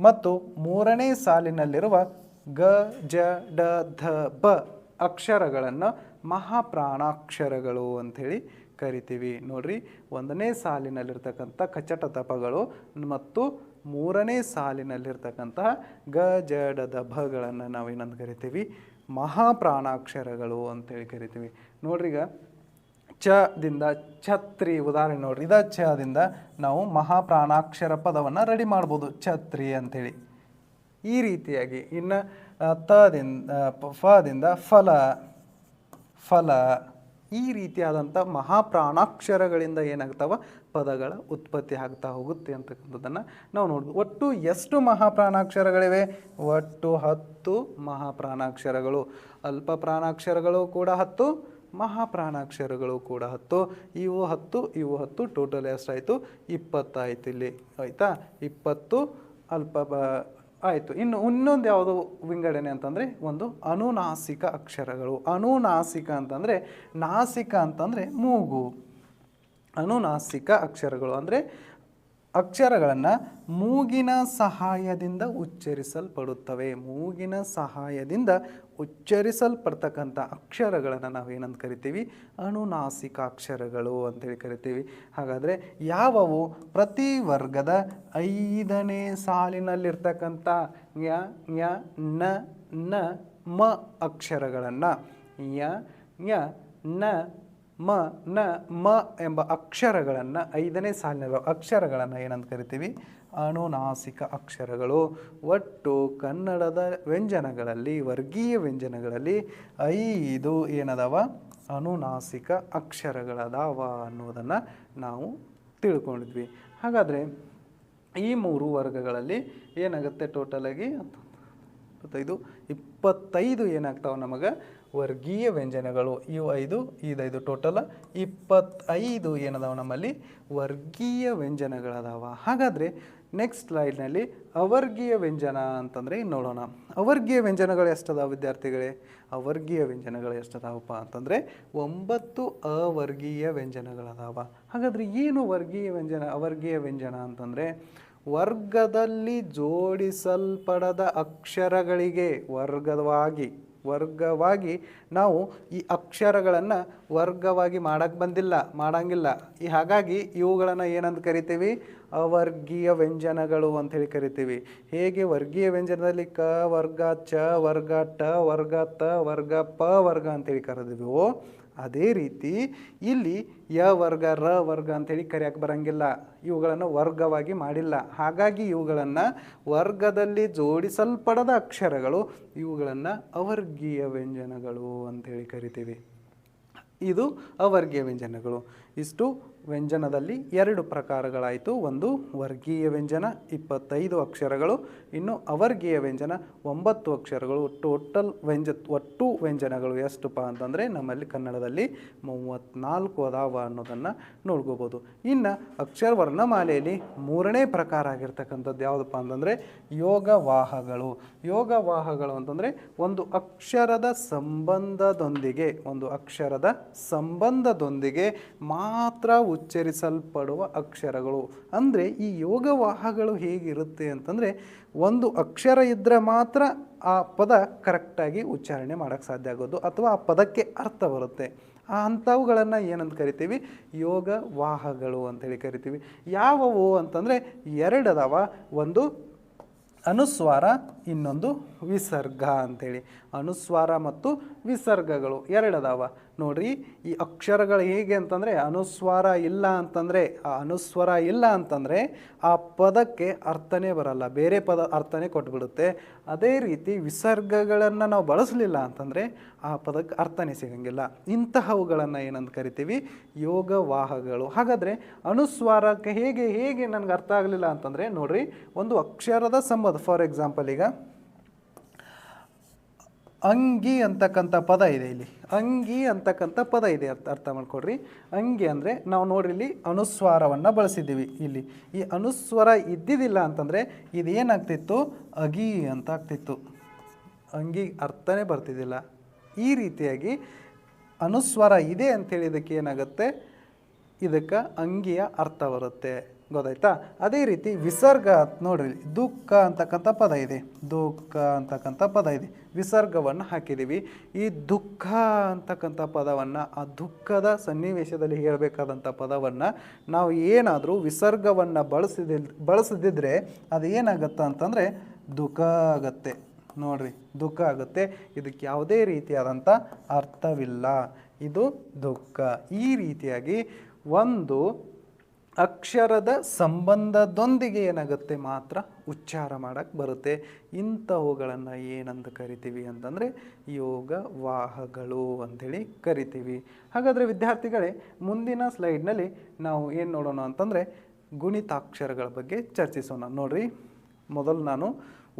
ಮತ್ತು ಮೂರನೇ ಸಾಲಿನಲ್ಲಿರುವ ಗ, ಜ, ಡ, ಧ, ಬ ಅಕ್ಷರಗಳನ್ನು ಮಹಾಪ್ರಾಣಾಕ್ಷರಗಳು ಅಂಥೇಳಿ ಕರಿತೀವಿ. ನೋಡ್ರಿ, ಒಂದನೇ ಸಾಲಿನಲ್ಲಿರ್ತಕ್ಕಂಥ ಕಚಟ ತಪಗಳು ಮತ್ತು ಮೂರನೇ ಸಾಲಿನಲ್ಲಿರ್ತಕ್ಕಂತಹ ಗ, ಜ, ಡ ದ ಭಗಳನ್ನು ನಾವೇನಂತ ಕರಿತೀವಿ. ಮಹಾಪ್ರಾಣಾಕ್ಷರಗಳು ಅಂತೇಳಿ ಕರಿತೀವಿ. ನೋಡ್ರಿ ಈಗ ದಿಂದ ಛತ್ರಿ ಉದಾಹರಣೆ ನೋಡ್ರಿ. ಇದ ಛದಿಂದ ನಾವು ಮಹಾಪ್ರಾಣಾಕ್ಷರ ಪದವನ್ನು ರೆಡಿ ಮಾಡ್ಬೋದು. ಛತ್ರಿ ಅಂತೇಳಿ ಈ ರೀತಿಯಾಗಿ ಇನ್ನು ತದಿಂದ ಫದಿಂದ ಫಲ ಫಲ ಈ ರೀತಿಯಾದಂಥ ಮಹಾಪ್ರಾಣಾಕ್ಷರಗಳಿಂದ ಏನಾಗ್ತಾವ? ಪದಗಳ ಉತ್ಪತ್ತಿ ಆಗ್ತಾ ಹೋಗುತ್ತೆ ಅಂತಕ್ಕಂಥದ್ದನ್ನು ನಾವು ನೋಡ್ಬೋದು. ಒಟ್ಟು ಎಷ್ಟು ಮಹಾಪ್ರಾಣಾಕ್ಷರಗಳಿವೆ? ಒಟ್ಟು ಹತ್ತು ಮಹಾಪ್ರಾಣಾಕ್ಷರಗಳು. ಅಲ್ಪ ಪ್ರಾಣಾಕ್ಷರಗಳು ಕೂಡ ಹತ್ತು, ಮಹಾಪ್ರಾಣಾಕ್ಷರಗಳು ಕೂಡ ಹತ್ತು. ಇವು ಹತ್ತು ಇವು ಹತ್ತು, ಟೋಟಲ್ ಎಷ್ಟಾಯಿತು? ಇಪ್ಪತ್ತಾಯ್ತು ಇಲ್ಲಿ. ಆಯಿತಾ? ಇಪ್ಪತ್ತು, ಅಲ್ಪ ಆಯಿತು. ಇನ್ನು ಇನ್ನೊಂದು ಯಾವುದು ವಿಂಗಡಣೆ ಅಂತಂದರೆ ಒಂದು ಅನುನಾಸಿಕ ಅಕ್ಷರಗಳು. ಅನುನಾಸಿಕ ಅಂತಂದರೆ ನಾಸಿಕ ಅಂತಂದರೆ ಮೂಗು. ಅನುನಾಸಿಕ ಅಕ್ಷರಗಳು ಅಂದರೆ ಅಕ್ಷರಗಳನ್ನು ಮೂಗಿನ ಸಹಾಯದಿಂದ ಉಚ್ಚರಿಸಲ್ಪಡುತ್ತವೆ. ಮೂಗಿನ ಸಹಾಯದಿಂದ ಉಚ್ಚರಿಸಲ್ಪಡ್ತಕ್ಕಂಥ ಅಕ್ಷರಗಳನ್ನು ನಾವು ಏನಂತ ಕರಿತೀವಿ? ಅನುನಾಸಿಕ ಅಕ್ಷರಗಳು ಅಂತೇಳಿ ಕರಿತೀವಿ. ಹಾಗಾದರೆ ಯಾವವು? ಪ್ರತಿ ವರ್ಗದ ಐದನೇ ಸಾಲಿನಲ್ಲಿರ್ತಕ್ಕಂಥ ಯ ಯ, ನ ನ, ಮ ಅಕ್ಷರಗಳನ್ನು ಯ ಯ, ನ, ಮ ನ, ಮ ಎಂಬ ಅಕ್ಷರಗಳನ್ನು ಐದನೇ ಸಾಲಿನ ಅಕ್ಷರಗಳನ್ನು ಏನಂತ ಕರಿತೀವಿ? ಅನುನಾಸಿಕ ಅಕ್ಷರಗಳು. ಒಟ್ಟು ಕನ್ನಡದ ವ್ಯಂಜನಗಳಲ್ಲಿ, ವರ್ಗೀಯ ವ್ಯಂಜನಗಳಲ್ಲಿ ಐದು ಏನದವ? ಅನುನಾಸಿಕ ಅಕ್ಷರಗಳದಾವ ಅನ್ನೋದನ್ನು ನಾವು ತಿಳ್ಕೊಂಡಿದ್ವಿ. ಹಾಗಾದರೆ ಈ ಮೂರು ವರ್ಗಗಳಲ್ಲಿ ಏನಾಗುತ್ತೆ ಟೋಟಲಾಗಿ ಇಪ್ಪತ್ತೈದು. ಇಪ್ಪತ್ತೈದು ಏನಾಗ್ತಾವೆ ನಮಗೆ? ವರ್ಗೀಯ ವ್ಯಂಜನಗಳು. ಇವು ಐದು ಇದೈದು ಟೋಟಲ್ ಇಪ್ಪತ್ತೈದು ಏನದಾವ ನಮ್ಮಲ್ಲಿ? ವರ್ಗೀಯ ವ್ಯಂಜನಗಳದಾವ. ಹಾಗಾದರೆ ನೆಕ್ಸ್ಟ್ ಸ್ಲೈಡ್ನಲ್ಲಿ ಅವರ್ಗೀಯ ವ್ಯಂಜನ ಅಂತಂದರೆ ಇನ್ನು ನೋಡೋಣ. ಅವರ್ಗೀಯ ವ್ಯಂಜನಗಳು ಎಷ್ಟದಾವ ವಿದ್ಯಾರ್ಥಿಗಳೇ? ಅವರ್ಗೀಯ ವ್ಯಂಜನಗಳು ಎಷ್ಟದಾವಪ್ಪ ಅಂತಂದರೆ ಒಂಬತ್ತು ಅವರ್ಗೀಯ ವ್ಯಂಜನಗಳದಾವ. ಹಾಗಾದರೆ ಏನು ವರ್ಗೀಯ ವ್ಯಂಜನ, ಅವರ್ಗೀಯ ವ್ಯಂಜನ ಅಂತಂದರೆ ವರ್ಗದಲ್ಲಿ ಜೋಡಿಸಲ್ಪಡದ ಅಕ್ಷರಗಳಿಗೆ ವರ್ಗವಾಗಿ ವರ್ಗವಾಗಿ ನಾವು ಈ ಅಕ್ಷರಗಳನ್ನು ವರ್ಗವಾಗಿ ಮಾಡಕ್ಕೆ ಬಂದಿಲ್ಲ, ಮಾಡಂಗಿಲ್ಲ. ಈ ಹಾಗಾಗಿ ಇವುಗಳನ್ನು ಏನಂತ ಕರಿತೀವಿ? ಅವರ್ಗೀಯ ವ್ಯಂಜನಗಳು ಅಂಥೇಳಿ ಕರಿತೀವಿ. ಹೇಗೆ ವರ್ಗೀಯ ವ್ಯಂಜನದಲ್ಲಿ ಕ, ವರ್ಗ, ಚ, ವರ್ಗ, ಟ, ವರ್ಗ, ತ, ವರ್ಗ, ಪ, ವರ್ಗ ಅಂತೇಳಿ ಕರೆದಿವೋ ಅದೇ ರೀತಿ ಇಲ್ಲಿ ಯ ವರ್ಗ, ರ ವರ್ಗ ಅಂಥೇಳಿ ಕರೆಯಕ್ಕೆ ಬರಂಗಿಲ್ಲ. ಇವುಗಳನ್ನು ವರ್ಗವಾಗಿ ಮಾಡಿಲ್ಲ. ಹಾಗಾಗಿ ಇವುಗಳನ್ನು ವರ್ಗದಲ್ಲಿ ಜೋಡಿಸಲ್ಪಡದ ಅಕ್ಷರಗಳು ಇವುಗಳನ್ನು ಅವರ್ಗೀಯ ವ್ಯಂಜನಗಳು ಅಂಥೇಳಿ ಕರಿತೀವಿ. ಇದು ಅವರ್ಗೀಯ ವ್ಯಂಜನಗಳು. ಇಷ್ಟು ವ್ಯಂಜನದಲ್ಲಿ ಎರಡು ಪ್ರಕಾರಗಳಾಯಿತು. ಒಂದು ವರ್ಗೀಯ ವ್ಯಂಜನ, ಇಪ್ಪತ್ತೈದು ಅಕ್ಷರಗಳು. ಇನ್ನು ಅವರ್ಗೀಯ ವ್ಯಂಜನ, ಒಂಬತ್ತು ಅಕ್ಷರಗಳು. ಟೋಟಲ್ ವ್ಯಂಜ, ಒಟ್ಟು ವ್ಯಂಜನಗಳು ಎಷ್ಟಪ್ಪ ಅಂತಂದರೆ ನಮ್ಮಲ್ಲಿ ಕನ್ನಡದಲ್ಲಿ ಮೂವತ್ತ್ನಾಲ್ಕು ಅದಾವ ಅನ್ನೋದನ್ನು ನೋಡ್ಕೋಬೋದು. ಇನ್ನು ಅಕ್ಷರ ವರ್ಣಮಾಲೆಯಲ್ಲಿ ಮೂರನೇ ಪ್ರಕಾರ ಆಗಿರ್ತಕ್ಕಂಥದ್ದು ಯಾವುದಪ್ಪ ಅಂತಂದರೆ ಯೋಗವಾಹಗಳು. ಯೋಗವಾಹಗಳು ಅಂತಂದರೆ ಒಂದು ಅಕ್ಷರದ ಸಂಬಂಧದೊಂದಿಗೆ, ಒಂದು ಅಕ್ಷರದ ಸಂಬಂಧದೊಂದಿಗೆ ಮಾತ್ರ ಉಚ್ಚರಿಸಲ್ಪಡುವ ಅಕ್ಷರಗಳು. ಅಂದರೆ ಈ ಯೋಗವಾಹಗಳು ಹೇಗಿರುತ್ತೆ ಅಂತಂದರೆ ಒಂದು ಅಕ್ಷರ ಇದ್ದರೆ ಮಾತ್ರ ಆ ಪದ ಕರೆಕ್ಟಾಗಿ ಉಚ್ಚಾರಣೆ ಮಾಡೋಕ್ಕೆ ಸಾಧ್ಯ ಆಗೋದು ಅಥವಾ ಆ ಪದಕ್ಕೆ ಅರ್ಥ ಬರುತ್ತೆ. ಆ ಅಂಥವುಗಳನ್ನು ಏನಂತ ಕರಿತೀವಿ? ಯೋಗ ವಾಹಗಳು ಅಂತೇಳಿ ಕರಿತೀವಿ. ಯಾವವು ಅಂತಂದರೆ ಎರಡದವ. ಒಂದು ಅನುಸ್ವಾರ, ಇನ್ನೊಂದು ವಿಸರ್ಗ ಅಂತೇಳಿ. ಅನುಸ್ವಾರ ಮತ್ತು ವಿಸರ್ಗಗಳು ಎರಡದಾವ. ನೋಡ್ರಿ, ಈ ಅಕ್ಷರಗಳು ಹೇಗೆ ಅಂತಂದರೆ ಅನುಸ್ವಾರ ಇಲ್ಲ ಅಂತಂದರೆ, ಆ ಅನುಸ್ವರ ಇಲ್ಲ ಅಂತಂದರೆ ಆ ಪದಕ್ಕೆ ಅರ್ಥನೇ ಬರಲ್ಲ, ಬೇರೆ ಪದ ಅರ್ಥನೇ ಕೊಟ್ಬಿಡುತ್ತೆ. ಅದೇ ರೀತಿ ವಿಸರ್ಗಗಳನ್ನು ನಾವು ಬಳಸಲಿಲ್ಲ ಅಂತಂದರೆ ಆ ಪದಕ್ಕೆ ಅರ್ಥನೇ ಸಿಗಂಗಿಲ್ಲ. ಇಂತಹವುಗಳನ್ನು ಏನಂತ ಕರಿತೀವಿ? ಯೋಗವಾಹಗಳು ಹಾಗಾದರೆ ಅನುಸ್ವಾರಕ್ಕೆ ಹೇಗೆ ಹೇಗೆ ನನಗೆ ಅರ್ಥ ಆಗಲಿಲ್ಲ ಅಂತಂದರೆ, ನೋಡ್ರಿ, ಒಂದು ಅಕ್ಷರದ ಸಂಬಂಧ. ಫಾರ್ ಎಕ್ಸಾಂಪಲ್ ಈಗ ಅಂಗಿ ಅಂತಕ್ಕಂಥ ಪದ ಇದೆ ಇಲ್ಲಿ. ಅಂಗಿ ಅಂತಕ್ಕಂಥ ಪದ ಇದೆ ಅರ್ಥ ಅರ್ಥ ಮಾಡ್ಕೊಡ್ರಿ. ಅಂಗಿ ಅಂದರೆ ನಾವು ನೋಡ್ರಿ ಇಲ್ಲಿ ಅನುಸ್ವಾರವನ್ನು ಬಳಸಿದ್ದೀವಿ ಇಲ್ಲಿ. ಈ ಅನುಸ್ವರ ಇದ್ದಿದ್ದಿಲ್ಲ ಅಂತಂದರೆ ಇದೇನಾಗ್ತಿತ್ತು? ಅಗಿ ಅಂತ ಆಗ್ತಿತ್ತು. ಅಂಗಿ ಅರ್ಥನೇ ಬರ್ತಿದ್ದಿಲ್ಲ. ಈ ರೀತಿಯಾಗಿ ಅನುಸ್ವರ ಇದೆ ಅಂತೇಳಿ ಇದಕ್ಕೆ ಏನಾಗುತ್ತೆ? ಇದಕ್ಕೆ ಅಂಗಿಯ ಅರ್ಥ ಬರುತ್ತೆ. ಗೊತ್ತಾಯ್ತಾ? ಅದೇ ರೀತಿ ವಿಸರ್ಗ ನೋಡ್ರಿ, ದುಃಖ ಅಂತಕ್ಕಂಥ ಪದ ಇದೆ. ದುಃಖ ಅಂತಕ್ಕಂಥ ಪದ ಇದೆ. ವಿಸರ್ಗವನ್ನು ಹಾಕಿದ್ದೀವಿ ಈ ದುಃಖ ಅಂತಕ್ಕಂಥ ಪದವನ್ನು, ಆ ದುಃಖದ ಸನ್ನಿವೇಶದಲ್ಲಿ ಹೇಳಬೇಕಾದಂಥ ಪದವನ್ನು ನಾವು ಏನಾದರೂ ವಿಸರ್ಗವನ್ನು ಬಳಸಿದ ಬಳಸದಿದ್ದರೆ ಅದು ಏನಾಗುತ್ತೆ ಅಂತಂದರೆ ದುಃಖ ಆಗತ್ತೆ. ನೋಡ್ರಿ, ದುಃಖ ಆಗುತ್ತೆ. ಇದಕ್ಕೆ ಯಾವುದೇ ರೀತಿಯಾದಂಥ ಅರ್ಥವಿಲ್ಲ. ಇದು ದುಃಖ. ಈ ರೀತಿಯಾಗಿ ಒಂದು ಅಕ್ಷರದ ಸಂಬಂಧದೊಂದಿಗೆ ಏನಾಗುತ್ತೆ ಮಾತ್ರ ಉಚ್ಚಾರ ಮಾಡಕ್ಕೆ ಬರುತ್ತೆ. ಇಂಥವುಗಳನ್ನು ಏನಂತ ಕರಿತೀವಿ ಅಂತಂದರೆ ಯೋಗ ವಾಹಗಳು ಅಂಥೇಳಿ ಕರಿತೀವಿ. ಹಾಗಾದರೆ ವಿದ್ಯಾರ್ಥಿಗಳೇ, ಮುಂದಿನ ಸ್ಲೈಡ್ನಲ್ಲಿ ನಾವು ಏನು ನೋಡೋಣ ಅಂತಂದರೆ ಗುಣಿತಾಕ್ಷರಗಳ ಬಗ್ಗೆ ಚರ್ಚಿಸೋಣ. ನೋಡ್ರಿ, ಮೊದಲು ನಾನು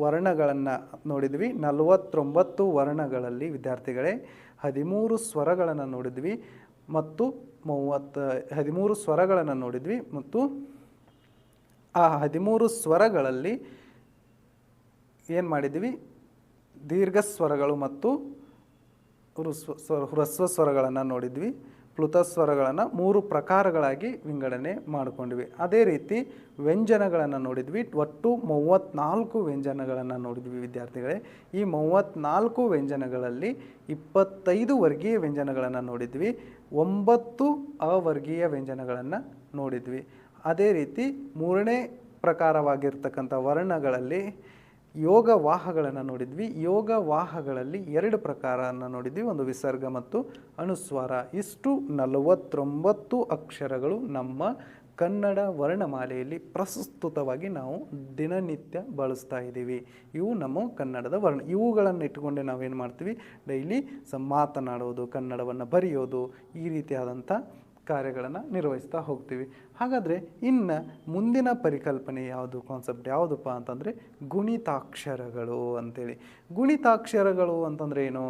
ವರ್ಣಗಳನ್ನು ನೋಡಿದ್ವಿ. ನಲವತ್ತೊಂಬತ್ತು ವರ್ಣಗಳಲ್ಲಿ ವಿದ್ಯಾರ್ಥಿಗಳೇ, ಹದಿಮೂರು ಸ್ವರಗಳನ್ನು ನೋಡಿದ್ವಿ. ಮತ್ತು ಮೂವತ್ತು, ಹದಿಮೂರು ಸ್ವರಗಳನ್ನು ನೋಡಿದ್ವಿ ಮತ್ತು ಆ ಹದಿಮೂರು ಸ್ವರಗಳಲ್ಲಿ ಏನು ಮಾಡಿದ್ವಿ? ದೀರ್ಘ ಸ್ವರಗಳು ಮತ್ತು ಹೃಸ್ವ ಸ್ವರ ಹ್ರಸ್ವ ಸ್ವರಗಳನ್ನು ನೋಡಿದ್ವಿ. ಪ್ಲುತ ಸ್ವರಗಳನ್ನು ಮೂರು ಪ್ರಕಾರಗಳಾಗಿ ವಿಂಗಡಣೆ ಮಾಡಿಕೊಂಡ್ವಿ. ಅದೇ ರೀತಿ ವ್ಯಂಜನಗಳನ್ನು ನೋಡಿದ್ವಿ. ಒಟ್ಟು ಮೂವತ್ತ್ನಾಲ್ಕು ವ್ಯಂಜನಗಳನ್ನು ನೋಡಿದ್ವಿ ವಿದ್ಯಾರ್ಥಿಗಳೇ. ಈ ಮೂವತ್ತ್ನಾಲ್ಕು ವ್ಯಂಜನಗಳಲ್ಲಿ ಇಪ್ಪತ್ತೈದು ವರ್ಗೀಯ ವ್ಯಂಜನಗಳನ್ನು ನೋಡಿದ್ವಿ. ಒಂಬತ್ತು ಅವರ್ಗೀಯ ವ್ಯಂಜನಗಳನ್ನು ನೋಡಿದ್ವಿ. ಅದೇ ರೀತಿ ಮೂರನೇ ಪ್ರಕಾರವಾಗಿರ್ತಕ್ಕಂಥ ವರ್ಣಗಳಲ್ಲಿ ಯೋಗ ವಾಹಗಳನ್ನು ನೋಡಿದ್ವಿ. ಯೋಗ ವಾಹಗಳಲ್ಲಿ ಎರಡು ಪ್ರಕಾರವನ್ನು ನೋಡಿದ್ವಿ. ಒಂದು ವಿಸರ್ಗ ಮತ್ತು ಅನುಸ್ವಾರ. ಇಷ್ಟು ನಲವತ್ತೊಂಬತ್ತು ಅಕ್ಷರಗಳು ನಮ್ಮ ಕನ್ನಡ ವರ್ಣಮಾಲೆಯಲ್ಲಿ ಪ್ರಸ್ತುತವಾಗಿ ನಾವು ದಿನನಿತ್ಯ ಬಳಸ್ತಾ ಇದ್ದೀವಿ. ಇವು ನಮ್ಮ ಕನ್ನಡದ ವರ್ಣ, ಇವುಗಳನ್ನು ಇಟ್ಟುಕೊಂಡೆ ನಾವೇನು ಮಾಡ್ತೀವಿ? ಡೈಲಿ ಸ, ಮಾತನಾಡೋದು, ಕನ್ನಡವನ್ನು ಬರೆಯೋದು, ಈ ರೀತಿಯಾದಂಥ ಕಾರ್ಯಗಳನ್ನು ನಿರ್ವಹಿಸ್ತಾ ಹೋಗ್ತೀವಿ. ಹಾಗಾದರೆ ಇನ್ನು ಮುಂದಿನ ಪರಿಕಲ್ಪನೆ ಯಾವುದು ಕಾನ್ಸೆಪ್ಟ್ ಯಾವುದಪ್ಪ ಅಂತಂದರೆ ಗುಣಿತಾಕ್ಷರಗಳು ಅಂತೇಳಿ. ಗುಣಿತಾಕ್ಷರಗಳು ಅಂತಂದರೆ ಏನು?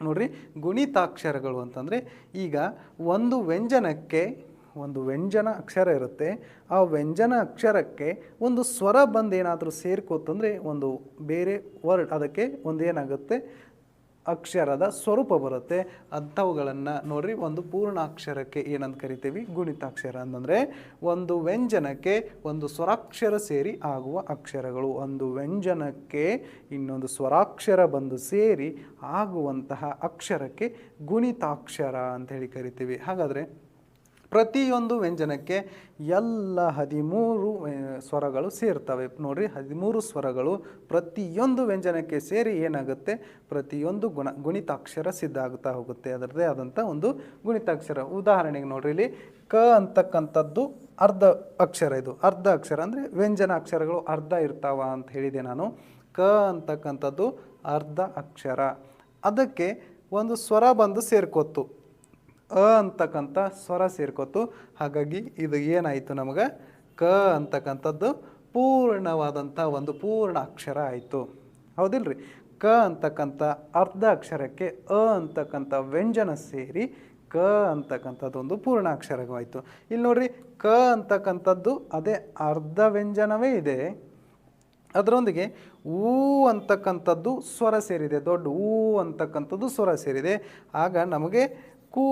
ನೋಡ್ರಿ, ಗುಣಿತಾಕ್ಷರಗಳು ಅಂತಂದರೆ ಈಗ ಒಂದು ವ್ಯಂಜನಕ್ಕೆ ಒಂದು ವ್ಯಂಜನ ಅಕ್ಷರ ಇರುತ್ತೆ. ಆ ವ್ಯಂಜನ ಅಕ್ಷರಕ್ಕೆ ಒಂದು ಸ್ವರ ಬಂದು ಏನಾದರೂ ಸೇರ್ಕೋತಂದರೆ ಒಂದು ಬೇರೆ ವರ್ಡ್, ಅದಕ್ಕೆ ಒಂದು ಏನಾಗುತ್ತೆ ಅಕ್ಷರದ ಸ್ವರೂಪ ಬರುತ್ತೆ. ಅಂಥವುಗಳನ್ನು ನೋಡ್ರಿ, ಒಂದು ಪೂರ್ಣಾಕ್ಷರಕ್ಕೆ ಏನಂತ ಕರಿತೀವಿ? ಗುಣಿತಾಕ್ಷರ ಅಂತಂದರೆ ಒಂದು ವ್ಯಂಜನಕ್ಕೆ ಒಂದು ಸ್ವರಾಕ್ಷರ ಸೇರಿ ಆಗುವ ಅಕ್ಷರಗಳು. ಒಂದು ವ್ಯಂಜನಕ್ಕೆ ಇನ್ನೊಂದು ಸ್ವರಾಕ್ಷರ ಬಂದು ಸೇರಿ ಆಗುವಂತಹ ಅಕ್ಷರಕ್ಕೆ ಗುಣಿತಾಕ್ಷರ ಅಂತ ಹೇಳಿ ಕರಿತೀವಿ. ಹಾಗಾದರೆ ಪ್ರತಿಯೊಂದು ವ್ಯಂಜನಕ್ಕೆ ಎಲ್ಲ ಹದಿಮೂರು ಸ್ವರಗಳು ಸೇರ್ತವೆ. ನೋಡಿರಿ, ಹದಿಮೂರು ಸ್ವರಗಳು ಪ್ರತಿಯೊಂದು ವ್ಯಂಜನಕ್ಕೆ ಸೇರಿ ಏನಾಗುತ್ತೆ? ಪ್ರತಿಯೊಂದು ಗುಣ, ಗುಣಿತಾಕ್ಷರ ಸಿದ್ಧ ಆಗ್ತಾ ಹೋಗುತ್ತೆ. ಅದರದೇ ಆದಂಥ ಒಂದು ಗುಣಿತಾಕ್ಷರ. ಉದಾಹರಣೆಗೆ ನೋಡ್ರಿ ಇಲ್ಲಿ, ಕ ಅಂತಕ್ಕಂಥದ್ದು ಅರ್ಧ ಅಕ್ಷರ ಇದು. ಅರ್ಧ ಅಕ್ಷರ ಅಂದರೆ ವ್ಯಂಜನ ಅಕ್ಷರಗಳು ಅರ್ಧ ಇರ್ತಾವ ಅಂತ ಹೇಳಿದೆ ನಾನು. ಕ ಅಂತಕ್ಕಂಥದ್ದು ಅರ್ಧ ಅಕ್ಷರ. ಅದಕ್ಕೆ ಒಂದು ಸ್ವರ ಬಂದು ಸೇರ್ಕೋತು ಅ ಅಂತಕ್ಕಂಥ ಸ್ವರ ಸೇರ್ಕೊತು. ಹಾಗಾಗಿ ಇದು ಏನಾಯಿತು ನಮಗೆ? ಕ ಅಂತಕ್ಕಂಥದ್ದು ಪೂರ್ಣವಾದಂಥ ಒಂದು ಪೂರ್ಣ ಅಕ್ಷರ ಆಯಿತು. ಹೌದಿಲ್ರಿ? ಕ ಅಂತಕ್ಕಂಥ ಅರ್ಧ ಅಕ್ಷರಕ್ಕೆ ಅ ಅಂತಕ್ಕಂಥ ವ್ಯಂಜನ ಸೇರಿ ಕ ಅಂತಕ್ಕಂಥದ್ದು ಒಂದು ಪೂರ್ಣಾಕ್ಷರವಾಯಿತು ಇಲ್ಲಿ ನೋಡ್ರಿ, ಕ ಅಂತಕ್ಕಂಥದ್ದು ಅದೇ ಅರ್ಧ ವ್ಯಂಜನವೇ ಇದೆ. ಅದರೊಂದಿಗೆ ಊ ಅಂತಕ್ಕಂಥದ್ದು ಸ್ವರ ಸೇರಿದೆ. ದೊಡ್ಡ ಊ ಅಂತಕ್ಕಂಥದ್ದು ಸ್ವರ ಸೇರಿದೆ. ಆಗ ನಮಗೆ ಕೂ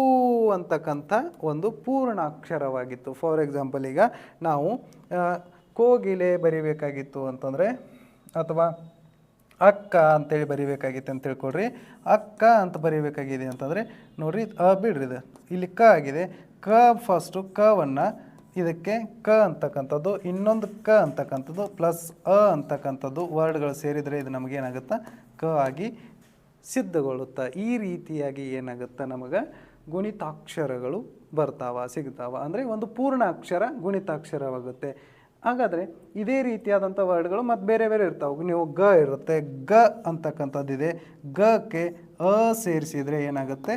ಅಂತಕ್ಕಂಥ ಒಂದು ಪೂರ್ಣ ಅಕ್ಷರವಾಗಿತ್ತು. ಫಾರ್ ಎಕ್ಸಾಂಪಲ್ ಈಗ ನಾವು ಕೋಗಿಲೆ ಬರಿಬೇಕಾಗಿತ್ತು ಅಂತಂದರೆ, ಅಥವಾ ಅಕ್ಕ ಅಂತೇಳಿ ಬರಿಬೇಕಾಗಿತ್ತು ಅಂತ ತಿಳ್ಕೊಳ್ರಿ. ಅಕ್ಕ ಅಂತ ಬರಿಬೇಕಾಗಿದೆ ಅಂತಂದರೆ, ನೋಡ್ರಿ ಅ ಬಿಡ್ರಿ ಇದು. ಇಲ್ಲಿ ಕ ಆಗಿದೆ. ಕ ಫಸ್ಟು ಕವನ್ನು ಇದಕ್ಕೆ ಕ ಅಂತಕ್ಕಂಥದ್ದು, ಇನ್ನೊಂದು ಕ ಅಂತಕ್ಕಂಥದ್ದು ಪ್ಲಸ್ ಅ ಅಂತಕ್ಕಂಥದ್ದು ವರ್ಡ್ಗಳು ಸೇರಿದರೆ ಇದು ನಮಗೇನಾಗುತ್ತೆ ಕ ಆಗಿ ಸಿದ್ಧಗೊಳ್ಳುತ್ತಾ? ಈ ರೀತಿಯಾಗಿ ಏನಾಗುತ್ತೆ ನಮಗೆ? ಗುಣಿತಾಕ್ಷರಗಳು ಬರ್ತಾವ, ಸಿಗ್ತಾವ. ಅಂದರೆ ಒಂದು ಪೂರ್ಣ ಅಕ್ಷರ ಗುಣಿತಾಕ್ಷರವಾಗುತ್ತೆ. ಹಾಗಾದರೆ ಇದೇ ರೀತಿಯಾದಂಥ ವರ್ಡ್ಗಳು ಮತ್ತು ಬೇರೆ ಬೇರೆ ಇರ್ತಾವೆ. ನೀವು ಗ ಇರುತ್ತೆ, ಗ ಅಂತಕ್ಕಂಥದ್ದಿದೆ. ಗಕ್ಕೆ ಅ ಸೇರಿಸಿದರೆ ಏನಾಗುತ್ತೆ?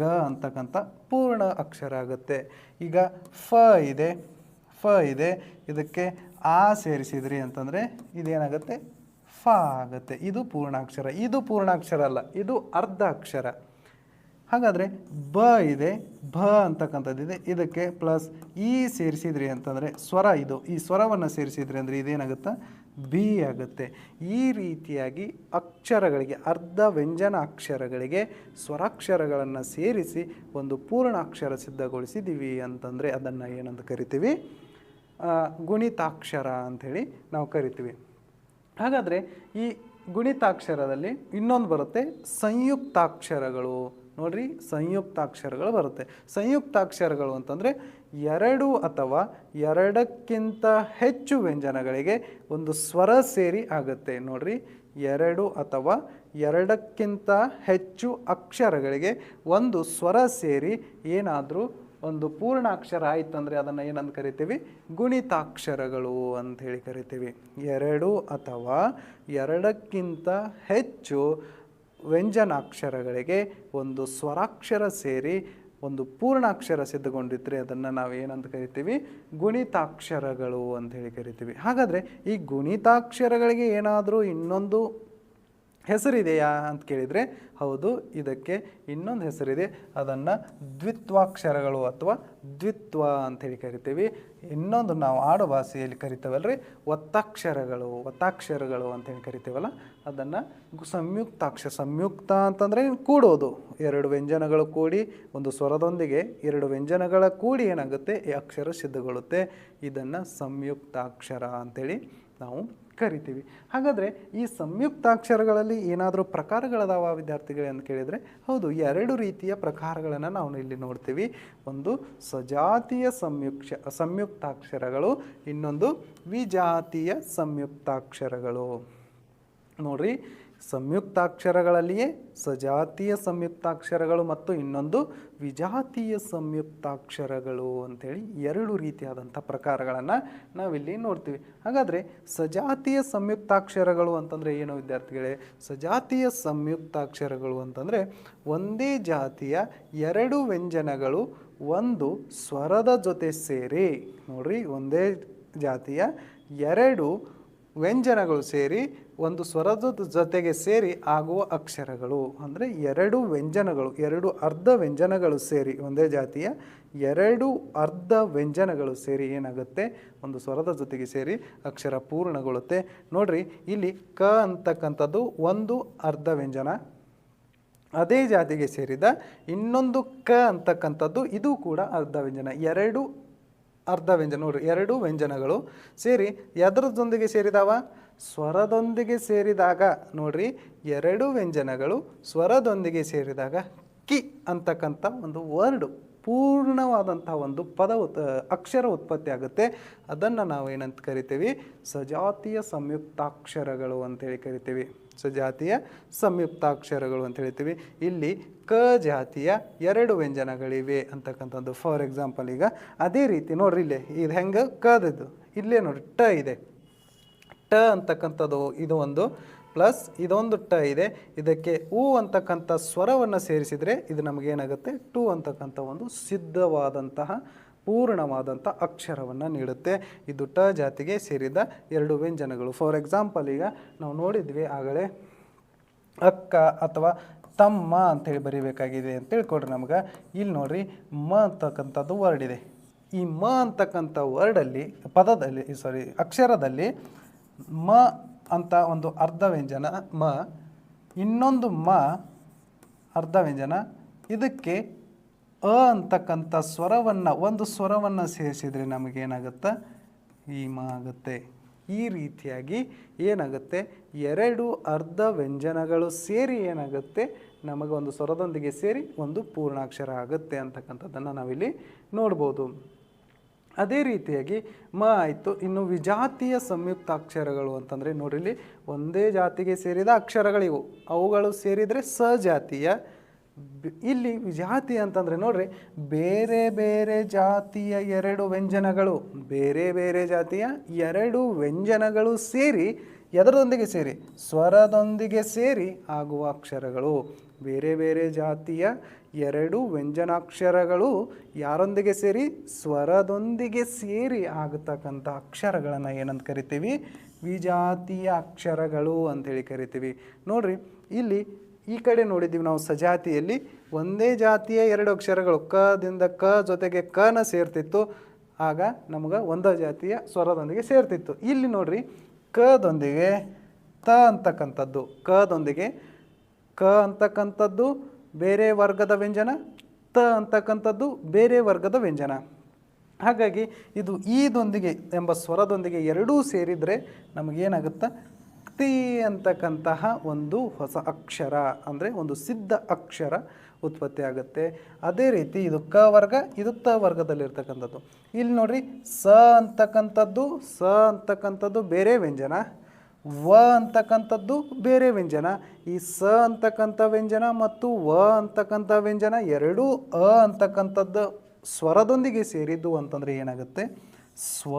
ಗ ಅಂತಕ್ಕಂಥ ಪೂರ್ಣ ಅಕ್ಷರ ಆಗುತ್ತೆ. ಈಗ ಫ ಇದೆ ಫ ಇದೆ, ಇದಕ್ಕೆ ಆ ಸೇರಿಸಿದ್ರಿ ಅಂತಂದರೆ ಇದೇನಾಗುತ್ತೆ? ಫ ಆಗುತ್ತೆ. ಇದು ಪೂರ್ಣಾಕ್ಷರ. ಇದು ಪೂರ್ಣಾಕ್ಷರ ಅಲ್ಲ, ಇದು ಅರ್ಧ ಅಕ್ಷರ ಹಾಗಾದರೆ ಬ ಇದೆ, ಭ ಅಂತಕ್ಕಂಥದ್ದಿದೆ ಇದಕ್ಕೆ ಪ್ಲಸ್ ಈ ಸೇರಿಸಿದ್ರಿ ಅಂತಂದರೆ ಸ್ವರ ಇದು. ಈ ಸ್ವರವನ್ನು ಸೇರಿಸಿದ್ರಿ ಅಂದರೆ ಇದೇನಾಗುತ್ತೆ? ಬಿ ಆಗುತ್ತೆ. ಈ ರೀತಿಯಾಗಿ ಅಕ್ಷರಗಳಿಗೆ, ಅರ್ಧ ವ್ಯಂಜನ ಅಕ್ಷರಗಳಿಗೆ ಸ್ವರಾಕ್ಷರಗಳನ್ನು ಸೇರಿಸಿ ಒಂದು ಪೂರ್ಣ ಅಕ್ಷರ ಸಿದ್ಧಗೊಳಿಸಿದ್ದೀವಿ ಅಂತಂದರೆ ಅದನ್ನು ಏನಂತ ಕರಿತೀವಿ? ಗುಣಿತಾಕ್ಷರ ಅಂಥೇಳಿ ನಾವು ಕರಿತೀವಿ. ಹಾಗಾದರೆ ಈ ಗುಣಿತಾಕ್ಷರದಲ್ಲಿ ಇನ್ನೊಂದು ಬರುತ್ತೆ, ಸಂಯುಕ್ತಾಕ್ಷರಗಳು. ನೋಡ್ರಿ ಸಂಯುಕ್ತಾಕ್ಷರಗಳು ಬರುತ್ತೆ. ಸಂಯುಕ್ತಾಕ್ಷರಗಳು ಅಂತಂದರೆ ಎರಡು ಅಥವಾ ಎರಡಕ್ಕಿಂತ ಹೆಚ್ಚು ವ್ಯಂಜನಗಳಿಗೆ ಒಂದು ಸ್ವರ ಸೇರಿ ಆಗುತ್ತೆ. ನೋಡ್ರಿ, ಎರಡು ಅಥವಾ ಎರಡಕ್ಕಿಂತ ಹೆಚ್ಚು ಅಕ್ಷರಗಳಿಗೆ ಒಂದು ಸ್ವರ ಸೇರಿ ಏನಾದರೂ ಒಂದು ಪೂರ್ಣಾಕ್ಷರ ಆಯ್ತಂದರೆ ಅದನ್ನು ಏನಂತ ಕರಿತೀವಿ? ಗುಣಿತಾಕ್ಷರಗಳು ಹೇಳಿ ಕರಿತೀವಿ. ಎರಡು ಅಥವಾ ಎರಡಕ್ಕಿಂತ ಹೆಚ್ಚು ವ್ಯಂಜನಾಕ್ಷರಗಳಿಗೆ ಒಂದು ಸ್ವರಾಕ್ಷರ ಸೇರಿ ಒಂದು ಪೂರ್ಣಾಕ್ಷರ ಸಿದ್ಧಗೊಂಡಿದ್ರೆ ಅದನ್ನು ನಾವು ಏನಂತ ಕರಿತೀವಿ? ಗುಣಿತಾಕ್ಷರಗಳು ಅಂತ ಹೇಳಿ ಕರಿತೀವಿ. ಹಾಗಾದರೆ ಈ ಗುಣಿತಾಕ್ಷರಗಳಿಗೆ ಏನಾದರೂ ಇನ್ನೊಂದು ಹೆಸರಿದೆಯಾ ಅಂತ ಕೇಳಿದರೆ, ಹೌದು, ಇದಕ್ಕೆ ಇನ್ನೊಂದು ಹೆಸರಿದೆ. ಅದನ್ನು ದ್ವಿತ್ವಾಕ್ಷರಗಳು ಅಥವಾ ದ್ವಿತ್ವ ಅಂಥೇಳಿ ಕರಿತೀವಿ. ಇನ್ನೊಂದು ನಾವು ಆಡು ಭಾಷೆಯಲ್ಲಿ ಕರಿತೇವಲ್ರಿ ಒತ್ತಾಕ್ಷರಗಳು ಒತ್ತಾಕ್ಷರಗಳು ಅಂತೇಳಿ ಕರಿತೀವಲ್ಲ, ಅದನ್ನು ಸಂಯುಕ್ತಾಕ್ಷರ ಸಂಯುಕ್ತ ಅಂತಂದರೆ ಕೂಡೋದು. ಎರಡು ವ್ಯಂಜನಗಳು ಕೂಡಿ, ಒಂದು ಸ್ವರದೊಂದಿಗೆ ಎರಡು ವ್ಯಂಜನಗಳ ಕೂಡಿ ಏನಾಗುತ್ತೆ, ಈ ಅಕ್ಷರ ಸಿದ್ಧಗೊಳ್ಳುತ್ತೆ. ಇದನ್ನು ಸಂಯುಕ್ತಾಕ್ಷರ ಅಂಥೇಳಿ ನಾವು ಕರಿತೀವಿ. ಹಾಗಾದರೆ ಈ ಸಂಯುಕ್ತಾಕ್ಷರಗಳಲ್ಲಿ ಏನಾದರೂ ಪ್ರಕಾರಗಳದಾವ ವಿದ್ಯಾರ್ಥಿಗಳೇ ಅಂತ ಕೇಳಿದರೆ, ಹೌದು, ಎರಡು ರೀತಿಯ ಪ್ರಕಾರಗಳನ್ನು ನಾವು ಇಲ್ಲಿ ನೋಡ್ತೀವಿ. ಒಂದು ಸಜಾತಿಯ ಸಂಯುಕ್ಷ ಸಂಯುಕ್ತಾಕ್ಷರಗಳು, ಇನ್ನೊಂದು ವಿಜಾತಿಯ ಸಂಯುಕ್ತಾಕ್ಷರಗಳು. ನೋಡ್ರಿ ಸಂಯುಕ್ತಾಕ್ಷರಗಳಲ್ಲಿಯೇ ಸಜಾತೀಯ ಸಂಯುಕ್ತಾಕ್ಷರಗಳು ಮತ್ತು ಇನ್ನೊಂದು ವಿಜಾತಿಯ ಸಂಯುಕ್ತಾಕ್ಷರಗಳು ಅಂಥೇಳಿ ಎರಡು ರೀತಿಯಾದಂಥ ಪ್ರಕಾರಗಳನ್ನು ನಾವಿಲ್ಲಿ ನೋಡ್ತೀವಿ. ಹಾಗಾದರೆ ಸಜಾತೀಯ ಸಂಯುಕ್ತಾಕ್ಷರಗಳು ಅಂತಂದರೆ ಏನು ವಿದ್ಯಾರ್ಥಿಗಳೇ? ಸಜಾತಿಯ ಸಂಯುಕ್ತಾಕ್ಷರಗಳು ಅಂತಂದರೆ ಒಂದೇ ಜಾತಿಯ ಎರಡು ವ್ಯಂಜನಗಳು ಒಂದು ಸ್ವರದ ಜೊತೆ ಸೇರಿ, ನೋಡ್ರಿ, ಒಂದೇ ಜಾತಿಯ ಎರಡು ವ್ಯಂಜನಗಳು ಸೇರಿ ಒಂದು ಸ್ವರದ ಜೊತೆಗೆ ಸೇರಿ ಆಗುವ ಅಕ್ಷರಗಳು. ಅಂದರೆ ಎರಡು ವ್ಯಂಜನಗಳು, ಎರಡು ಅರ್ಧ ವ್ಯಂಜನಗಳು ಸೇರಿ, ಒಂದೇ ಜಾತಿಯ ಎರಡು ಅರ್ಧ ವ್ಯಂಜನಗಳು ಸೇರಿ ಏನಾಗುತ್ತೆ? ಒಂದು ಸ್ವರದ ಜೊತೆಗೆ ಸೇರಿ ಅಕ್ಷರ ಪೂರ್ಣಗೊಳ್ಳುತ್ತೆ. ನೋಡ್ರಿ, ಇಲ್ಲಿ ಕ ಅಂತಕ್ಕಂಥದ್ದು ಒಂದು ಅರ್ಧ ವ್ಯಂಜನ, ಅದೇ ಜಾತಿಗೆ ಸೇರಿದ ಇನ್ನೊಂದು ಕ ಅಂತಕ್ಕಂಥದ್ದು ಇದು ಕೂಡ ಅರ್ಧ ವ್ಯಂಜನ, ಎರಡು ಅರ್ಧ ವ್ಯಂಜನ. ನೋಡ್ರಿ, ಎರಡು ವ್ಯಂಜನಗಳು ಸೇರಿ ಎದರದೊಂದಿಗೆ ಸೇರಿದಾವ? ಸ್ವರದೊಂದಿಗೆ ಸೇರಿದಾಗ ನೋಡ್ರಿ ಎರಡು ವ್ಯಂಜನಗಳು ಸ್ವರದೊಂದಿಗೆ ಸೇರಿದಾಗ ಕಿ ಅಂತಕ್ಕಂಥ ಒಂದು ವರ್ಡ್, ಪೂರ್ಣವಾದಂಥ ಒಂದು ಪದ ಉತ್, ಅಕ್ಷರ ಉತ್ಪತ್ತಿ ಆಗುತ್ತೆ. ಅದನ್ನು ನಾವು ಏನಂತ ಕರಿತೀವಿ? ಸಜಾತಿಯ ಸಂಯುಕ್ತಾಕ್ಷರಗಳು ಅಂತೇಳಿ ಕರಿತೀವಿ. ಸಜಾತಿಯ ಸಂಯುಕ್ತಾಕ್ಷರಗಳು ಅಂತ ಹೇಳ್ತೀವಿ. ಇಲ್ಲಿ ಕ ಜಾತಿಯ ಎರಡು ವ್ಯಂಜನಗಳಿವೆ ಅಂತಕ್ಕಂಥದ್ದು. ಫಾರ್ ಎಕ್ಸಾಂಪಲ್ ಈಗ, ಅದೇ ರೀತಿ ನೋಡ್ರಿ ಇಲ್ಲೇ. ಇದು ಹೆಂಗೆ? ಕದದ್ದು. ಇಲ್ಲೇ ನೋಡ್ರಿ, ಟ ಇದೆ. ಟ ಅಂತಕ್ಕಂಥದ್ದು ಇದು ಒಂದು, ಪ್ಲಸ್ ಇದೊಂದು ಟ ಇದೆ. ಇದಕ್ಕೆ ಉ ಅಂತಕ್ಕಂಥ ಸ್ವರವನ್ನು ಸೇರಿಸಿದರೆ ಇದು ನಮಗೇನಾಗುತ್ತೆ? ಟು ಅಂತಕ್ಕಂಥ ಒಂದು ಸಿದ್ಧವಾದಂತಹ, ಪೂರ್ಣವಾದಂಥ ಅಕ್ಷರವನ್ನು ನೀಡುತ್ತೆ. ಇದು ಟ ಜಾತಿಗೆ ಸೇರಿದ ಎರಡು ವ್ಯಂಜನಗಳು. ಫಾರ್ ಎಕ್ಸಾಂಪಲ್ ಈಗ ನಾವು ನೋಡಿದ್ವಿ ಆಗಲೇ, ಅಕ್ಕ ಅಥವಾ ತಮ್ಮ ಅಂತೇಳಿ ಬರಿಬೇಕಾಗಿದೆ ಅಂತ ಹೇಳ್ಕೊಡ್ರಿ ನಮ್ಗೆ. ಇಲ್ಲಿ ನೋಡ್ರಿ, ಮ ಅಂತಕ್ಕಂಥದ್ದು ವರ್ಡ್ ಇದೆ. ಈ ಮ ಅಂತಕ್ಕಂಥ ವರ್ಡಲ್ಲಿ ಪದದಲ್ಲಿ ಸಾರಿ ಅಕ್ಷರದಲ್ಲಿ ಮ ಅಂತ ಒಂದು ಅರ್ಧ ವ್ಯಂಜನ, ಮ. ಇನ್ನೊಂದು ಮ, ಅರ್ಧ ವ್ಯಂಜನ. ಇದಕ್ಕೆ ಅ ಅಂತಕ್ಕಂಥ ಸ್ವರವನ್ನು, ಒಂದು ಸ್ವರವನ್ನು ಸೇರಿಸಿದರೆ ನಮಗೇನಾಗುತ್ತೆ? ಈ ಮ ಆಗುತ್ತೆ. ಈ ರೀತಿಯಾಗಿ ಏನಾಗುತ್ತೆ? ಎರಡು ಅರ್ಧ ವ್ಯಂಜನಗಳು ಸೇರಿ ಏನಾಗುತ್ತೆ? ನಮಗೆ ಒಂದು ಸ್ವರದೊಂದಿಗೆ ಸೇರಿ ಒಂದು ಪೂರ್ಣಾಕ್ಷರ ಆಗುತ್ತೆ ಅಂತಕ್ಕಂಥದ್ದನ್ನು ನಾವಿಲ್ಲಿ ನೋಡ್ಬೋದು. ಅದೇ ರೀತಿಯಾಗಿ ಮ ಆಯಿತು. ಇನ್ನು ವಿಜಾತಿಯ ಸಂಯುಕ್ತಾಕ್ಷರಗಳು ಅಂತಂದರೆ ನೋಡ್ರಿ ಇಲ್ಲಿ ಒಂದೇ ಜಾತಿಗೆ ಸೇರಿದ ಅಕ್ಷರಗಳಿವು. ಅವುಗಳು ಸೇರಿದರೆ ಸಜಾತಿಯ. ಇಲ್ಲಿ ವಿಜಾತಿ ಅಂತಂದರೆ ನೋಡ್ರಿ ಬೇರೆ ಬೇರೆ ಜಾತಿಯ ಎರಡು ವ್ಯಂಜನಗಳು. ಬೇರೆ ಬೇರೆ ಜಾತಿಯ ಎರಡು ವ್ಯಂಜನಗಳು ಸೇರಿ ಎದರದೊಂದಿಗೆ ಸೇರಿ, ಸ್ವರದೊಂದಿಗೆ ಸೇರಿ ಆಗುವ ಅಕ್ಷರಗಳು. ಬೇರೆ ಬೇರೆ ಜಾತಿಯ ಎರಡು ವ್ಯಂಜನಾಕ್ಷರಗಳು ಯಾರೊಂದಿಗೆ ಸೇರಿ? ಸ್ವರದೊಂದಿಗೆ ಸೇರಿ ಆಗತಕ್ಕಂಥ ಅಕ್ಷರಗಳನ್ನು ಏನಂತ ಕರಿತೀವಿ? ವಿಜಾತಿಯ ಅಕ್ಷರಗಳು ಅಂಥೇಳಿ ಕರಿತೀವಿ. ನೋಡ್ರಿ, ಇಲ್ಲಿ ಈ ಕಡೆ ನೋಡಿದ್ದೀವಿ ನಾವು ಸಜಾತಿಯಲ್ಲಿ. ಒಂದೇ ಜಾತಿಯ ಎರಡು ಅಕ್ಷರಗಳು ಕದಿಂದ ಕ ಜೊತೆಗೆ ಕನ ಸೇರ್ತಿತ್ತು. ಆಗ ನಮ್ಗೆ ಒಂದೇ ಜಾತಿಯ ಸ್ವರದೊಂದಿಗೆ ಸೇರ್ತಿತ್ತು. ಇಲ್ಲಿ ನೋಡ್ರಿ, ಕದೊಂದಿಗೆ ತ ಅಂತಕ್ಕಂಥದ್ದು. ಕದೊಂದಿಗೆ ಕ ಅಂತಕ್ಕಂಥದ್ದು ಬೇರೆ ವರ್ಗದ ವ್ಯಂಜನ, ತ ಅಂತಕ್ಕಂಥದ್ದು ಬೇರೆ ವರ್ಗದ ವ್ಯಂಜನ. ಹಾಗಾಗಿ ಇದು ಈದೊಂದಿಗೆ ಎಂಬ ಸ್ವರದೊಂದಿಗೆ ಎರಡೂ ಸೇರಿದರೆ ನಮಗೇನಾಗುತ್ತೆ? ಕ್ತಿ ಅಂತಕ್ಕಂತಹ ಒಂದು ಹೊಸ ಅಕ್ಷರ, ಅಂದರೆ ಒಂದು ಸಿದ್ಧ ಅಕ್ಷರ ಉತ್ಪತ್ತಿ ಆಗುತ್ತೆ. ಅದೇ ರೀತಿ ಇದು ಕ ವರ್ಗ, ಇದು ತ ವರ್ಗದಲ್ಲಿರ್ತಕ್ಕಂಥದ್ದು. ಇಲ್ಲಿ ನೋಡ್ರಿ, ಸ ಅಂತಕ್ಕಂಥದ್ದು ಸ ಅಂತಕ್ಕಂಥದ್ದು ಬೇರೆ ವ್ಯಂಜನ. ವ ಅಂತಕ್ಕಂಥದ್ದು ಬೇರೆ ವ್ಯಂಜನ. ಈ ಸ ಅಂತಕ್ಕಂಥ ವ್ಯಂಜನ ಮತ್ತು ವ ಅಂತಕ್ಕಂಥ ವ್ಯಂಜನ ಎರಡೂ ಅ ಅಂತಕ್ಕಂಥದ್ದು ಸ್ವರದೊಂದಿಗೆ ಸೇರಿದ್ದು ಅಂತಂದರೆ ಏನಾಗುತ್ತೆ? ಸ್ವ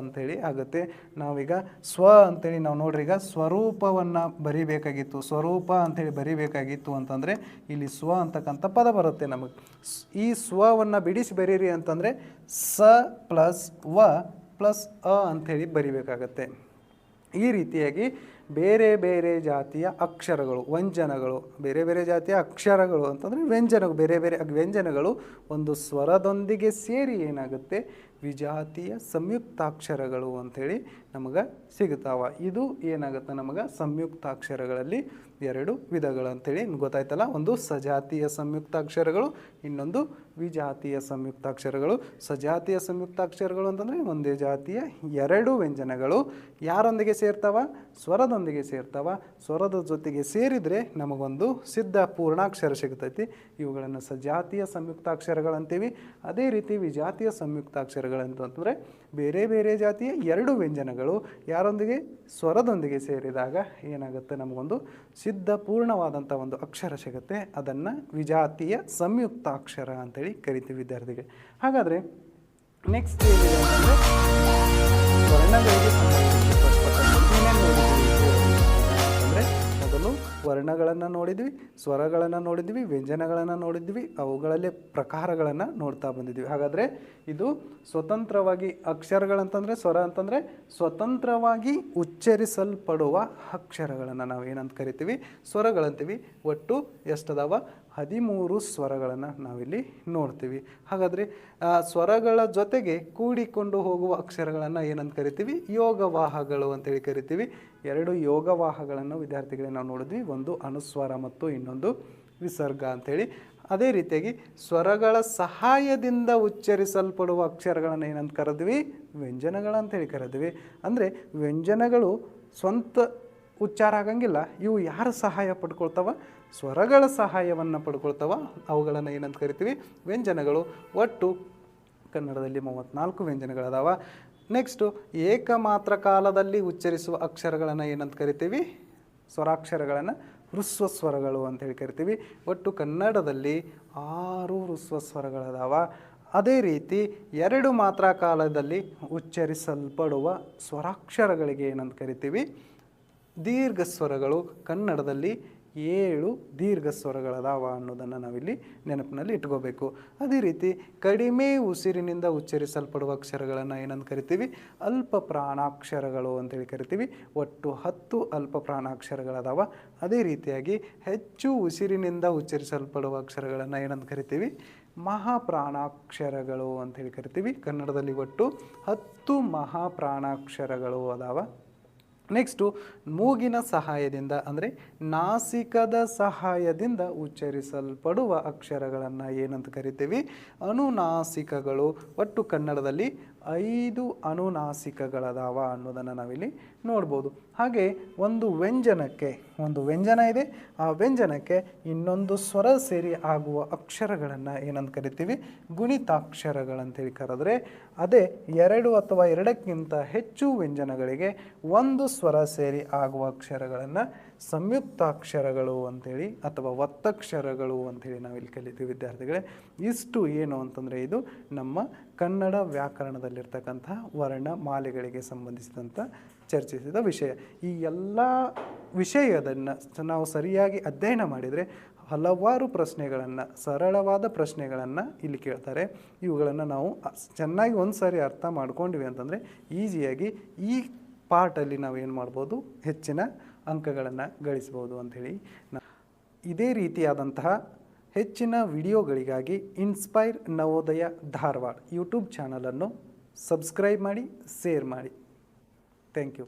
ಅಂಥೇಳಿ ಆಗುತ್ತೆ. ನಾವೀಗ ಸ್ವ ಅಂಥೇಳಿ ನಾವು ನೋಡ್ರಿ, ಈಗ ಸ್ವರೂಪವನ್ನು ಬರಿಬೇಕಾಗಿತ್ತು. ಸ್ವರೂಪ ಅಂಥೇಳಿ ಬರಿಬೇಕಾಗಿತ್ತು ಅಂತಂದರೆ ಇಲ್ಲಿ ಸ್ವ ಅಂತಕ್ಕಂಥ ಪದ ಬರುತ್ತೆ ನಮಗೆ. ಈ ಸ್ವವನ್ನು ಬಿಡಿಸಿ ಬರೀರಿ ಅಂತಂದರೆ ಸ ಪ್ಲಸ್ ವ ಪ್ಲಸ್ ಅ ಅಂಥೇಳಿ ಬರಿಬೇಕಾಗತ್ತೆ. ಈ ರೀತಿಯಾಗಿ ಬೇರೆ ಬೇರೆ ಜಾತಿಯ ಅಕ್ಷರಗಳು, ವ್ಯಂಜನಗಳು, ಬೇರೆ ಬೇರೆ ಜಾತಿಯ ಅಕ್ಷರಗಳು ಅಂತಂದರೆ ವ್ಯಂಜನ, ಬೇರೆ ಬೇರೆ ವ್ಯಂಜನಗಳು ಒಂದು ಸ್ವರದೊಂದಿಗೆ ಸೇರಿ ಏನಾಗುತ್ತೆ? ವಿಜಾತಿಯ ಸಂಯುಕ್ತಾಕ್ಷರಗಳು ಅಂಥೇಳಿ ನಮಗೆ ಸಿಗ್ತಾವ ಇದು ಏನಾಗುತ್ತೆ ನಮಗೆ? ಸಂಯುಕ್ತಾಕ್ಷರಗಳಲ್ಲಿ ಎರಡು ವಿಧಗಳಂತೇಳಿ ಗೊತ್ತಾಯ್ತಲ್ಲ? ಒಂದು ಸಜಾತಿಯ ಸಂಯುಕ್ತಾಕ್ಷರಗಳು, ಇನ್ನೊಂದು ವಿಜಾತಿಯ ಸಂಯುಕ್ತಾಕ್ಷರಗಳು. ಸಜಾತಿಯ ಸಂಯುಕ್ತಾಕ್ಷರಗಳು ಅಂತಂದರೆ ಒಂದೇ ಜಾತಿಯ ಎರಡು ವ್ಯಂಜನಗಳು. ಯಾರೊಂದಿಗೆ ಸೇರ್ತಾವ? ಸ್ವರದೊಂದಿಗೆ ಸೇರ್ತಾವ. ಸ್ವರದ ಜೊತೆಗೆ ಸೇರಿದರೆ ನಮಗೊಂದು ಸಿದ್ಧ ಪೂರ್ಣಾಕ್ಷರ ಸಿಗ್ತೈತಿ. ಇವುಗಳನ್ನು ಸಜಾತಿಯ ಸಂಯುಕ್ತಾಕ್ಷರಗಳಂತೀವಿ. ಅದೇ ರೀತಿ ವಿಜಾತಿಯ ಸಂಯುಕ್ತಾಕ್ಷರಗಳಂತಂದರೆ ಬೇರೆ ಬೇರೆ ಜಾತಿಯ ಎರಡು ವ್ಯಂಜನಗಳು ಯಾರೊಂದಿಗೆ? ಸ್ವರದೊಂದಿಗೆ ಸೇರಿದಾಗ ಏನಾಗುತ್ತೆ? ನಮಗೊಂದು ಸಿದ್ಧ ಪೂರ್ಣವಾದಂಥ ಒಂದು ಅಕ್ಷರ ಸಿಗುತ್ತೆ. ಅದನ್ನು ವಿಜಾತಿಯ ಸಂಯುಕ್ತ ಅಕ್ಷರ ಅಂತೇಳಿ ಕರಿತೀವಿ ವಿದ್ಯಾರ್ಥಿಗೆ. ಹಾಗಾದರೆ ನೆಕ್ಸ್ಟ್ ಏನಿದೆ ಅಂತಂದರೆ ವರ್ಣಗಳಿಗೆ ಸಂಬಂಧಿಸಿದ ವರ್ಣಗಳನ್ನು ನೋಡಿದ್ವಿ, ಸ್ವರಗಳನ್ನು ನೋಡಿದ್ವಿ, ವ್ಯಂಜನಗಳನ್ನು ನೋಡಿದ್ವಿ, ಅವುಗಳಲ್ಲಿ ಪ್ರಕಾರಗಳನ್ನು ನೋಡ್ತಾ ಬಂದಿದ್ವಿ. ಹಾಗಾದರೆ ಇದು ಸ್ವತಂತ್ರವಾಗಿ ಅಕ್ಷರಗಳಂತಂದರೆ ಸ್ವರ ಅಂತಂದರೆ ಸ್ವತಂತ್ರವಾಗಿ ಉಚ್ಚರಿಸಲ್ಪಡುವ ಅಕ್ಷರಗಳನ್ನು ನಾವು ಏನಂತ ಕರಿತೀವಿ? ಸ್ವರಗಳಂತೀವಿ. ಒಟ್ಟು ಎಷ್ಟದಾವ? ಹದಿಮೂರು ಸ್ವರಗಳನ್ನು ನಾವಿಲ್ಲಿ ನೋಡ್ತೀವಿ. ಹಾಗಾದರೆ ಸ್ವರಗಳ ಜೊತೆಗೆ ಕೂಡಿಕೊಂಡು ಹೋಗುವ ಅಕ್ಷರಗಳನ್ನು ಏನಂತ ಕರಿತೀವಿ? ಯೋಗವಾಹಗಳು ಅಂತೇಳಿ ಕರಿತೀವಿ. ಎರಡು ಯೋಗವಾಹಗಳನ್ನು ವಿದ್ಯಾರ್ಥಿಗಳಿಗೆ ನಾವು ನೋಡಿದ್ವಿ. ಒಂದು ಅನುಸ್ವರ ಮತ್ತು ಇನ್ನೊಂದು ವಿಸರ್ಗ ಅಂಥೇಳಿ ಅದೇ ರೀತಿಯಾಗಿ ಸ್ವರಗಳ ಸಹಾಯದಿಂದ ಉಚ್ಚರಿಸಲ್ಪಡುವ ಅಕ್ಷರಗಳನ್ನು ಏನಂತ ಕರೆದ್ವಿ? ವ್ಯಂಜನಗಳಂತೇಳಿ ಕರೆದ್ವಿ. ಅಂದರೆ ವ್ಯಂಜನಗಳು ಸ್ವಂತ ಉಚ್ಚಾರ ಆಗಂಗಿಲ್ಲ. ಇವು ಯಾರು ಸಹಾಯ ಪಡ್ಕೊಳ್ತಾವ? ಸ್ವರಗಳ ಸಹಾಯವನ್ನು ಪಡ್ಕೊಳ್ತಾವ. ಅವುಗಳನ್ನು ಏನಂತ ಕರಿತೀವಿ? ವ್ಯಂಜನಗಳು. ಒಟ್ಟು ಕನ್ನಡದಲ್ಲಿ ಮೂವತ್ತ್ನಾಲ್ಕು ವ್ಯಂಜನಗಳದಾವ. ನೆಕ್ಸ್ಟು ಏಕಮಾತ್ರ ಕಾಲದಲ್ಲಿ ಉಚ್ಚರಿಸುವ ಅಕ್ಷರಗಳನ್ನು ಏನಂತ ಕರಿತೀವಿ? ಸ್ವರಾಕ್ಷರಗಳನ್ನು. ಹೃಸ್ವ ಸ್ವರಗಳು ಅಂತೇಳಿ ಕರಿತೀವಿ. ಒಟ್ಟು ಕನ್ನಡದಲ್ಲಿ ಆರು ಹೃಸ್ವ ಸ್ವರಗಳದಾವ. ಅದೇ ರೀತಿ ಎರಡು ಮಾತ್ರ ಕಾಲದಲ್ಲಿ ಉಚ್ಚರಿಸಲ್ಪಡುವ ಸ್ವರಾಕ್ಷರಗಳಿಗೆ ಏನಂತ ಕರಿತೀವಿ? ದೀರ್ಘ ಸ್ವರಗಳು ಕನ್ನಡದಲ್ಲಿ ಏಳು ದೀರ್ಘ ಸ್ವರಗಳದಾವ ಅನ್ನೋದನ್ನು ನಾವಿಲ್ಲಿ ನೆನಪಿನಲ್ಲಿ ಇಟ್ಕೋಬೇಕು. ಅದೇ ರೀತಿ ಕಡಿಮೆ ಉಸಿರಿನಿಂದ ಉಚ್ಚರಿಸಲ್ಪಡುವ ಅಕ್ಷರಗಳನ್ನು ಏನಂತ ಕರಿತೀವಿ? ಅಲ್ಪ ಪ್ರಾಣಾಕ್ಷರಗಳು ಅಂತೇಳಿ ಕರಿತೀವಿ. ಒಟ್ಟು ಹತ್ತು ಅಲ್ಪ ಪ್ರಾಣಾಕ್ಷರಗಳದಾವ. ಅದೇ ರೀತಿಯಾಗಿ ಹೆಚ್ಚು ಉಸಿರಿನಿಂದ ಉಚ್ಚರಿಸಲ್ಪಡುವ ಅಕ್ಷರಗಳನ್ನು ಏನಂತ ಕರಿತೀವಿ? ಮಹಾಪ್ರಾಣಾಕ್ಷರಗಳು ಅಂತೇಳಿ ಕರಿತೀವಿ. ಕನ್ನಡದಲ್ಲಿ ಒಟ್ಟು ಹತ್ತು ಮಹಾಪ್ರಾಣಾಕ್ಷರಗಳು ಅದಾವ. ನೆಕ್ಸ್ಟು ಮೂಗಿನ ಸಹಾಯದಿಂದ ಅಂದರೆ ನಾಸಿಕದ ಸಹಾಯದಿಂದ ಉಚ್ಚರಿಸಲ್ಪಡುವ ಅಕ್ಷರಗಳನ್ನು ಏನಂತ ಕರಿತೀವಿ? ಅನುನಾಸಿಕಗಳು. ಒಟ್ಟು ಕನ್ನಡದಲ್ಲಿ ಐದು ಅನುನಾಸಿಕಗಳದಾವ ಅನ್ನೋದನ್ನು ನಾವಿಲ್ಲಿ ನೋಡ್ಬೋದು. ಹಾಗೆ ಒಂದು ವ್ಯಂಜನಕ್ಕೆ, ಒಂದು ವ್ಯಂಜನ ಇದೆ. ಆ ವ್ಯಂಜನಕ್ಕೆ ಇನ್ನೊಂದು ಸ್ವರ ಸೇರಿ ಆಗುವ ಅಕ್ಷರಗಳನ್ನು ಏನಂತ ಕರಿತೀವಿ? ಗುಣಿತಾಕ್ಷರಗಳಂತೇಳಿ ಕರೆದ್ರೆ ಅದೇ ಎರಡು ಅಥವಾ ಎರಡಕ್ಕಿಂತ ಹೆಚ್ಚು ವ್ಯಂಜನಗಳಿಗೆ ಒಂದು ಸ್ವರ ಸೇರಿ ಆಗುವ ಅಕ್ಷರಗಳನ್ನು ಸಂಯುಕ್ತಾಕ್ಷರಗಳು ಅಂತೇಳಿ ಅಥವಾ ಒತ್ತಕ್ಷರಗಳು ಅಂತೇಳಿ ನಾವಿಲ್ಲಿ ಕಲಿತೀವಿ, ವಿದ್ಯಾರ್ಥಿಗಳೇ. ಇಷ್ಟು ಏನು ಅಂತಂದರೆ ಇದು ನಮ್ಮ ಕನ್ನಡ ವ್ಯಾಕರಣದಲ್ಲಿರ್ತಕ್ಕಂಥ ವರ್ಣಮಾಲೆಗಳಿಗೆ ಸಂಬಂಧಿಸಿದಂಥ ಚರ್ಚಿಸಿದ ವಿಷಯ. ಈ ಎಲ್ಲ ವಿಷಯದನ್ನು ನಾವು ಸರಿಯಾಗಿ ಅಧ್ಯಯನ ಮಾಡಿದರೆ ಹಲವಾರು ಪ್ರಶ್ನೆಗಳನ್ನು, ಸರಳವಾದ ಪ್ರಶ್ನೆಗಳನ್ನು ಇಲ್ಲಿ ಕೇಳ್ತಾರೆ. ಇವುಗಳನ್ನು ನಾವು ಚೆನ್ನಾಗಿ ಒಂದು ಸಾರಿ ಅರ್ಥ ಮಾಡ್ಕೊಂಡ್ವಿ ಅಂತಂದರೆ ಈಸಿಯಾಗಿ ಈ ಪಾರ್ಟಲ್ಲಿ ನಾವು ಏನು ಮಾಡ್ಬೋದು? ಹೆಚ್ಚಿನ ಅಂಕಗಳನ್ನು ಗಳಿಸ್ಬೋದು ಅಂಥೇಳಿ ಇದೇ ರೀತಿಯಾದಂತಹ ಹೆಚ್ಚಿನ ವಿಡಿಯೋಗಳಿಗಾಗಿ ಇನ್ಸ್ಪೈರ್ ನವೋದಯ ಧಾರವಾಡ ಯೂಟ್ಯೂಬ್ ಚಾನಲನ್ನು ಸಬ್ಸ್ಕ್ರೈಬ್ ಮಾಡಿ ಶೇರ್ ಮಾಡಿ. Thank you